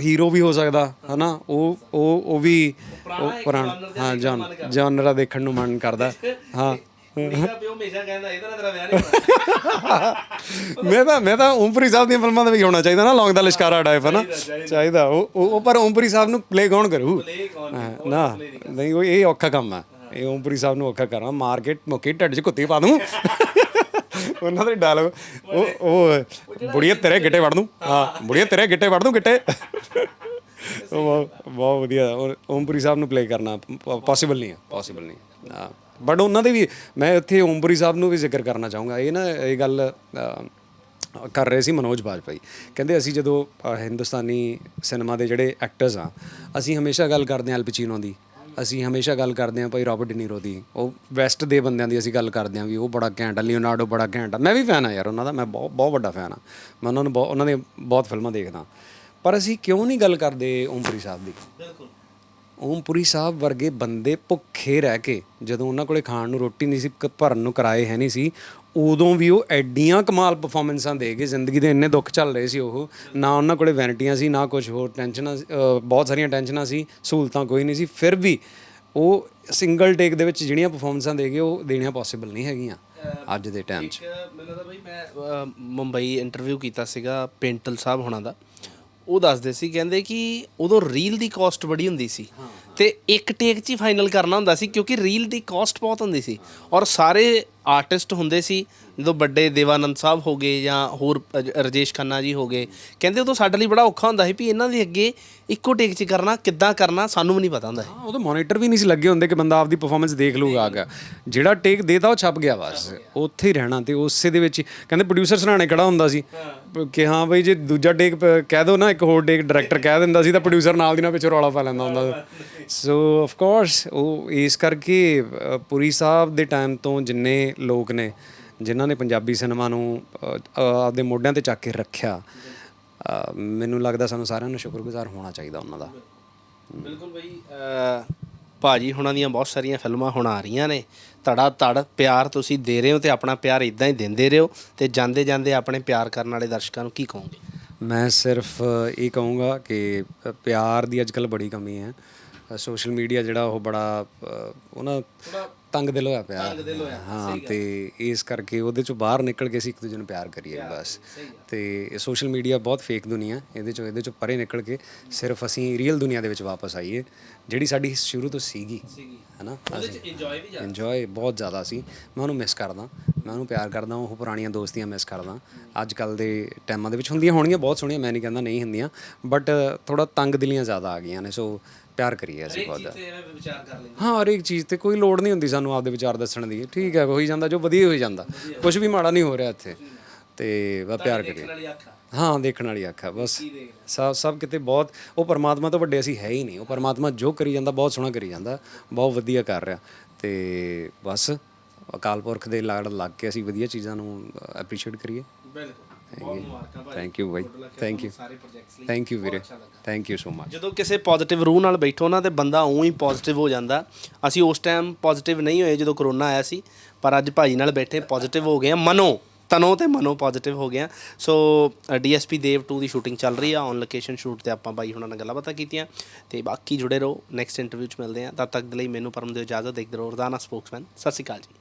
ਹੀਰੋ ਵੀ ਹੋ ਸਕਦਾ ਹਨਾ? ਉਹ ਉਹ ਉਹ ਵੀ ਉਹ ਪੁਰਾਣਾ ਹਾਂ ਜਾਨ ਜਾਨਰਾ ਦੇਖਣ ਨੂੰ ਮਨ ਕਰਦਾ। ਹਾਂ। ਕੁੜੀਆ ਪਿਓ ਹਮੇਸ਼ਾ ਕਹਿੰਦਾ ਇਹਦਾ ਤੇਰਾ ਵਿਆਹ ਨਹੀਂ ਮੈਂ ਤਾਂ ਮੈਂ ਤਾਂ ਓਮਪੁਰੀ ਸਾਹਿਬ ਦੀਆਂ ਫਿਲਮਾਂ ਦਾ ਵੀ ਹੋਣਾ ਚਾਹੀਦਾ ਨਾ ਲੌਂਗ ਦਾ ਲਿਸ਼ਕਾਰਾ ਟਾਈਪ ਹੈ ਨਾ? ਚਾਹੀਦਾ ਉਹ ਉਹ ਉਹ ਪਰ ਓਮਪੁਰੀ ਸਾਹਿਬ ਨੂੰ ਪਲੇ ਕੌਣ ਕਰੂ? ਹਾਂ, ਨਾ ਨਹੀਂ ਉਹ ਇਹ ਔਖਾ ਕੰਮ ਆ। ਇਹ ਓਮਪੁਰੀ ਸਾਹਿਬ ਨੂੰ ਔਖਾ ਕਰਾਂ। ਮਾਰਕੀਟ ਮੁੱਕੀ ਢੱਡ 'ਚ ਕੁੱਤੀ ਪਾ ਦੂੰ। ਉਹਨਾਂ ਦੇ ਡਾਇਲੌਗ ਉਹ ਉਹ ਬੁੜੀਏ ਤੇਰੇ ਗਿੱਟੇ ਵੜ ਦੂੰ। ਹਾਂ। ਬੁੜੀਏ ਤੇਰੇ ਗਿੱਟੇ ਵੜ ਦੂੰ ਗਿੱਟੇ। ਉਹ ਬਹੁਤ- ਬਹੁਤ ਵਧੀਆ। ਔਰ ਓਮਪੁਰੀ ਸਾਹਿਬ ਨੂੰ ਪਲੇ ਕਰਨਾ ਪੋਸੀਬਲ ਨਹੀਂ ਹੈ ਪੋਸੀਬਲ ਨਹੀਂ ਹਾਂ। ਬਟ ਉਹਨਾਂ ਦੇ ਵੀ, ਮੈਂ ਇੱਥੇ ਓਮਪੁਰੀ ਸਾਹਿਬ ਨੂੰ ਵੀ ਜ਼ਿਕਰ ਕਰਨਾ ਚਾਹੂੰਗਾ। ਇਹ ਨਾ, ਇਹ ਗੱਲ ਕਰ ਰਹੇ ਸੀ ਮਨੋਜ ਬਾਜਪਾਈ। ਕਹਿੰਦੇ ਅਸੀਂ ਜਦੋਂ ਹਿੰਦੁਸਤਾਨੀ ਸਿਨੇਮਾ ਦੇ ਜਿਹੜੇ ਐਕਟਰਸ ਆ, ਅਸੀਂ ਹਮੇਸ਼ਾ ਗੱਲ ਕਰਦੇ ਹਾਂ ਐਲਪੀਚੀਨੋ ਦੀ। ਅਸੀਂ ਹਮੇਸ਼ਾ ਗੱਲ ਕਰਦੇ ਹਾਂ ਭਾਈ ਰਾਬਰਟ ਡਿਨੀਰੋ ਦੀ। ਉਹ ਵੈਸਟ ਦੇ ਬੰਦਿਆਂ ਦੀ ਅਸੀਂ ਗੱਲ ਕਰਦੇ ਹਾਂ ਵੀ ਉਹ ਬੜਾ ਘੈਂਟ ਆ, ਲਿਓਨਾਰਡੋ ਬੜਾ ਘੈਂਟ ਆ। ਮੈਂ ਵੀ ਫੈਨ ਆ ਯਾਰ, ਉਹਨਾਂ ਦਾ ਮੈਂ ਬਹੁਤ ਬਹੁਤ ਵੱਡਾ ਫੈਨ ਆ। ਮੈਂ ਉਹਨਾਂ ਨੂੰ ਬਹੁਤ ਉਹਨਾਂ ਦੀਆਂ ਬਹੁਤ ਫਿਲਮਾਂ ਦੇਖਦਾ। ਪਰ ਅਸੀਂ ਕਿਉਂ ਨਹੀਂ ਗੱਲ ਕਰਦੇ ਓਮਪੁਰੀ ਸਾਹਿਬ ਦੀ? ਬਿਲਕੁਲ। ਓਮਪੁਰੀ ਸਾਹਿਬ ਵਰਗੇ ਬੰਦੇ ਭੁੱਖੇ ਰਹਿ ਕੇ ਜਦੋਂ ਉਹਨਾਂ ਕੋਲੇ ਖਾਣ ਨੂੰ ਰੋਟੀ ਨਹੀਂ ਸੀ ਭਰਨ ਨੂੰ ਕਿਰਾਏ ਹੈ ਨਹੀਂ ਸੀ ਉਦੋਂ ਵੀ ਉਹ ਐਡੀਆਂ ਕਮਾਲ ਪਰਫਾਰਮੈਂਸਾਂ ਦੇ ਕੇ ਜ਼ਿੰਦਗੀ ਦੇ ਇੰਨੇ ਦੁੱਖ ਚੱਲ ਰਹੇ ਸੀ ਉਹ। ਨਾ ਉਹਨਾਂ ਕੋਲੇ ਵੈਨਿਟੀਆਂ ਸੀ ਨਾ ਕੁਝ ਹੋਰ ਟੈਨਸ਼ਨਾਂ ਬਹੁਤ ਸਾਰੀਆਂ ਟੈਨਸ਼ਨਾਂ ਸੀ ਸਹੂਲਤਾਂ ਕੋਈ ਨਹੀਂ ਸੀ ਫਿਰ ਵੀ ਉਹ ਸਿੰਗਲ ਟੇਕ ਦੇ ਵਿੱਚ ਜਿਹੜੀਆਂ ਪਰਫਾਰਮੈਂਸਾਂ ਦੇ ਗਏ ਉਹ ਦੇਣੀਆਂ ਪੋਸੀਬਲ ਨਹੀਂ ਹੈਗੀਆਂ ਅੱਜ ਦੇ ਟਾਈਮ 'ਚ। ਮੈਨੂੰ ਲੱਗਦਾ ਬਈ ਮੈਂ ਮੁੰਬਈ ਇੰਟਰਵਿਊ ਕੀਤਾ ਸੀਗਾ ਪੇਂਟਲ ਸਾਹਿਬ ਹੋਣਾ ਦਾ। ਉਹ ਦੱਸਦੇ ਸੀ ਕਹਿੰਦੇ ਕਿ ਉਦੋਂ ਰੀਲ ਦੀ ਕਾਸਟ ਬੜੀ ਹੁੰਦੀ ਸੀ ਤੇ ਇੱਕ ਟੇਕ 'ਚ ਹੀ ਫਾਈਨਲ ਕਰਨਾ ਹੁੰਦਾ ਸੀ ਕਿਉਂਕਿ ਰੀਲ ਦੀ ਕਾਸਟ ਬਹੁਤ ਹੁੰਦੀ ਸੀ ਔਰ ਸਾਰੇ ਆਰਟਿਸਟ ਹੁੰਦੇ ਸੀ, ਜਦੋਂ ਵੱਡੇ ਦੇਵਾਨੰਦ ਸਾਹਿਬ ਹੋ ਗਏ ਜਾਂ ਹੋਰ ਅਜ- ਰਜੇਸ਼ ਖੰਨਾ ਜੀ ਹੋ ਗਏ, ਕਹਿੰਦੇ ਉਦੋਂ ਸਾਡੇ ਲਈ ਬੜਾ ਔਖਾ ਹੁੰਦਾ ਸੀ ਵੀ ਇਹਨਾਂ ਦੇ ਅੱਗੇ ਇੱਕੋ ਟੇਕ 'ਚ ਕਰਨਾ, ਕਿੱਦਾਂ ਕਰਨਾ ਸਾਨੂੰ ਵੀ ਨਹੀਂ ਪਤਾ ਹੁੰਦਾ ਸੀ। ਹਾਂ, ਉਦੋਂ ਮੋਨੀਟਰ ਵੀ ਨਹੀਂ ਸੀ ਲੱਗੇ ਹੁੰਦੇ ਕਿ ਬੰਦਾ ਆਪਦੀ ਪਰਫਾਰਮੈਂਸ ਦੇਖ ਲੂਗਾ ਆਗਾ ਜਿਹੜਾ ਟੇਕ ਦੇਤਾ ਉਹ ਛਪ ਗਿਆ ਬਸ, ਉੱਥੇ ਹੀ ਰਹਿਣਾ ਤੇ ਉਸੇ ਦੇ ਵਿੱਚ ਹੀ। ਕਹਿੰਦੇ ਪ੍ਰੋਡਿਊਸਰ ਸਰਾਣੇ ਖੜਾ ਹੁੰਦਾ ਸੀ, ਕਿ ਹਾਂ ਬਈ ਜੇ ਦੂਜਾ ਟੇਕ ਕਹਿ ਦੋ ਨਾ, ਇੱਕ ਹੋਰ ਟੇਕ ਡਾਇਰੈਕਟਰ ਕਹਿ ਦਿੰਦਾ ਸੀ ਤਾਂ ਪ੍ਰੋਡਿਊਸਰ ਨਾਲ ਦੀ ਨਾਲ ਪਿੱਛੇ ਰੌਲਾ ਪਾ ਲੈਂਦਾ ਹੁੰਦਾ ਸੋ। ਆਫ ਕੋਰਸ ਉਹ ਇਸ ਕਰਕੇ ਪੁਰੀ ਸਾਹਿਬ ਦੇ ਟਾਈਮ ਤੋਂ ਜਿੰਨੇ ਲੋਕ ਨੇ ਜਿਨ੍ਹਾਂ ਨੇ ਪੰਜਾਬੀ ਸਿਨੇਮਾ ਨੂੰ ਆਪਦੇ ਮੋਢਿਆਂ ਤੇ ਚੱਕ ਕੇ ਰੱਖਿਆ ਮੈਨੂੰ ਲੱਗਦਾ ਸਾਨੂੰ ਸਾਰਿਆਂ ਨੂੰ ਸ਼ੁਕਰਗੁਜ਼ਾਰ ਹੋਣਾ ਚਾਹੀਦਾ ਉਹਨਾਂ ਦਾ। ਬਿਲਕੁਲ ਬਈ ਭਾਜੀ ਹੁਣਾਂ ਦੀਆਂ ਬਹੁਤ ਸਾਰੀਆਂ ਫਿਲਮਾਂ ਹੁਣ ਆ ਰਹੀਆਂ ਨੇ। ਧੜਾ ਧੜ ਪਿਆਰ ਤੁਸੀਂ ਦੇ ਰਹੇ ਹੋ ਤੇ ਆਪਣਾ ਪਿਆਰ ਇਦਾਂ ਹੀ ਦਿੰਦੇ ਰਹੋ ਤੇ ਜਾਂਦੇ ਜਾਂਦੇ ਆਪਣੇ ਪਿਆਰ ਕਰਨ ਵਾਲੇ ਦਰਸ਼ਕਾਂ ਨੂੰ ਕੀ ਕਹੋਗੇ? ਮੈਂ ਸਿਰਫ ਇਹ ਕਹੂੰਗਾ ਕਿ ਪਿਆਰ ਦੀ ਅੱਜਕੱਲ ਬੜੀ ਕਮੀ ਹੈ। ਸੋਸ਼ਲ ਮੀਡੀਆ ਜਿਹੜਾ ਉਹ ਬੜਾ ਤੰਗ ਦਿਲ ਹੋਇਆ ਪਿਆ। ਹਾਂ ਤੇ ਇਸ ਕਰਕੇ ਉਹਦੇ ਚੋਂ ਬਾਹਰ ਨਿਕਲ ਕੇ ਅਸੀਂ ਇੱਕ ਦੂਜੇ ਨੂੰ ਪਿਆਰ ਕਰੀਏ ਬਸ। ਤੇ ਸੋਸ਼ਲ ਮੀਡੀਆ ਬਹੁਤ ਫੇਕ ਦੁਨੀਆ ਇਹਦੇ ਚੋਂ ਇਹਦੇ ਚੋਂ ਪਰੇ ਨਿਕਲ ਕੇ ਸਿਰਫ ਅਸੀਂ ਰੀਅਲ ਦੁਨੀਆ ਦੇ ਵਿੱਚ ਵਾਪਸ ਆਈਏ ਜਿਹੜੀ ਸਾਡੀ ਸ਼ੁਰੂ ਤੋਂ ਸੀਗੀ ਹੈਨਾ? ਇੰਜੋਏ ਵੀ ਇੰਜੋਏ ਬਹੁਤ ਜ਼ਿਆਦਾ ਸੀ। ਮੈਂ ਉਹਨੂੰ ਮਿਸ ਕਰਦਾ। ਮੈਂ ਉਹਨੂੰ ਪਿਆਰ ਕਰਦਾ ਉਹ ਪੁਰਾਣੀਆਂ ਦੋਸਤੀਆਂ ਮਿਸ ਕਰਦਾ। ਅੱਜ ਕੱਲ ਦੇ ਟਾਈਮਾਂ ਦੇ ਵਿੱਚ ਹੁੰਦੀਆਂ ਹੋਣਗੀਆਂ ਬਹੁਤ ਸੋਹਣੀਆਂ ਮੈਂ ਨਹੀਂ ਕਹਿੰਦਾ ਨਹੀਂ ਹੁੰਦੀਆਂ ਬਟ ਥੋੜਾ ਤੰਗ ਦਿਲੀਆਂ ਜ਼ਿਆਦਾ ਆ ਗਈਆਂ ਨੇ ਸੋ ਪਿਆਰ ਕਰੀਏ ਅਸੀਂ ਬਹੁਤ ਲੈਂਦੇ। ਹਾਂ ਹਰ ਇੱਕ ਚੀਜ਼ ਤੇ ਕੋਈ ਲੋੜ ਨਹੀਂ ਹੁੰਦੀ ਸਾਨੂੰ ਆਪਦੇ ਵਿਚਾਰ ਦੱਸਣ ਦੀ। ਠੀਕ ਹੈ ਹੋਈ ਜਾਂਦਾ ਜੋ ਵਧੀਆ ਹੋਈ ਜਾਂਦਾ। ਕੁਝ ਵੀ ਮਾੜਾ ਨਹੀਂ ਹੋ ਰਿਹਾ ਇੱਥੇ। ਤੇ ਬਸ ਪਿਆਰ ਅੱਖ ਹਾਂ ਦੇਖਣ ਵਾਲੀ ਅੱਖ ਆ ਬਸ। ਸਭ ਸਭ ਕਿਤੇ ਬਹੁਤ ਉਹ ਪਰਮਾਤਮਾ ਤੋਂ ਵੱਡੇ ਅਸੀਂ ਹੈ ਹੀ ਨਹੀਂ। ਉਹ ਪਰਮਾਤਮਾ ਜੋ ਕਰੀ ਜਾਂਦਾ ਬਹੁਤ ਸੋਹਣਾ ਕਰੀ ਜਾਂਦਾ ਬਹੁਤ ਵਧੀਆ ਕਰ ਰਿਹਾ। ਤੇ ਬਸ ਅਕਾਲ ਪੁਰਖ ਦੇ ਲੜ ਲੱਗ ਕੇ ਅਸੀਂ ਵਧੀਆ ਚੀਜ਼ਾਂ ਨੂੰ ਐਪਰੀਸ਼ੀਏਟ ਕਰੀਏ। Thank you by thank you thank you ਵੀਰੇ। ਥੈਂਕ ਯੂ ਸੋ ਮਚ ਜਦੋਂ ਕਿਸੇ ਪੋਜ਼ਿਟਿਵ ਰੂਹ ਨਾਲ ਬੈਠੋ ਨਾ ਤੇ ਬੰਦਾ ਉਂ ਹੀ ਪੋਜ਼ਿਟਿਵ ਹੋ ਜਾਂਦਾ। ਅਸੀਂ ਉਸ ਟਾਈਮ ਪੋਜ਼ਿਟਿਵ ਨਹੀਂ ਹੋਏ ਜਦੋਂ ਕਰੋਨਾ ਆਇਆ ਸੀ ਪਰ ਅੱਜ ਭਾਜੀ ਨਾਲ ਬੈਠੇ ਪੋਜ਼ਿਟਿਵ ਹੋ ਗਏ ਆ ਮਨੋ। ਤਨੋ ਤੇ ਮਨੋ ਪੋਜ਼ਿਟਿਵ ਹੋ ਗਿਆ ਸੋ ਡੀਐਸਪੀ ਦੇਵ 2 ਦੀ ਸ਼ੂਟਿੰਗ ਚੱਲ ਰਹੀ ਆ। ਔਨ ਲੋਕੇਸ਼ਨ ਸ਼ੂਟ ਤੇ ਆਪਾਂ ਬਾਈ ਹੁਣਾਂ ਨਾਲ ਗੱਲਾਂ ਬਾਤਾਂ ਕੀਤੀਆਂ। ਤੇ ਬਾਕੀ ਜੁੜੇ ਰਹੋ। ਨੈਕਸਟ ਇੰਟਰਵਿਊ ਚ ਮਿਲਦੇ ਆ। ਤਦ ਤੱਕ ਦੇ ਲਈ ਮੈਨੂੰ ਪਰਮ ਦਿਓ ਇਜਾਜ਼ਤ। ਦੇਖਦੇ ਰਹੋ। ਰੋਜ਼ਾਨਾ ਸਪੋਕਸਮੈਨ ਸਤਿ ਸ਼੍ਰੀ ਅਕਾਲ ਜੀ।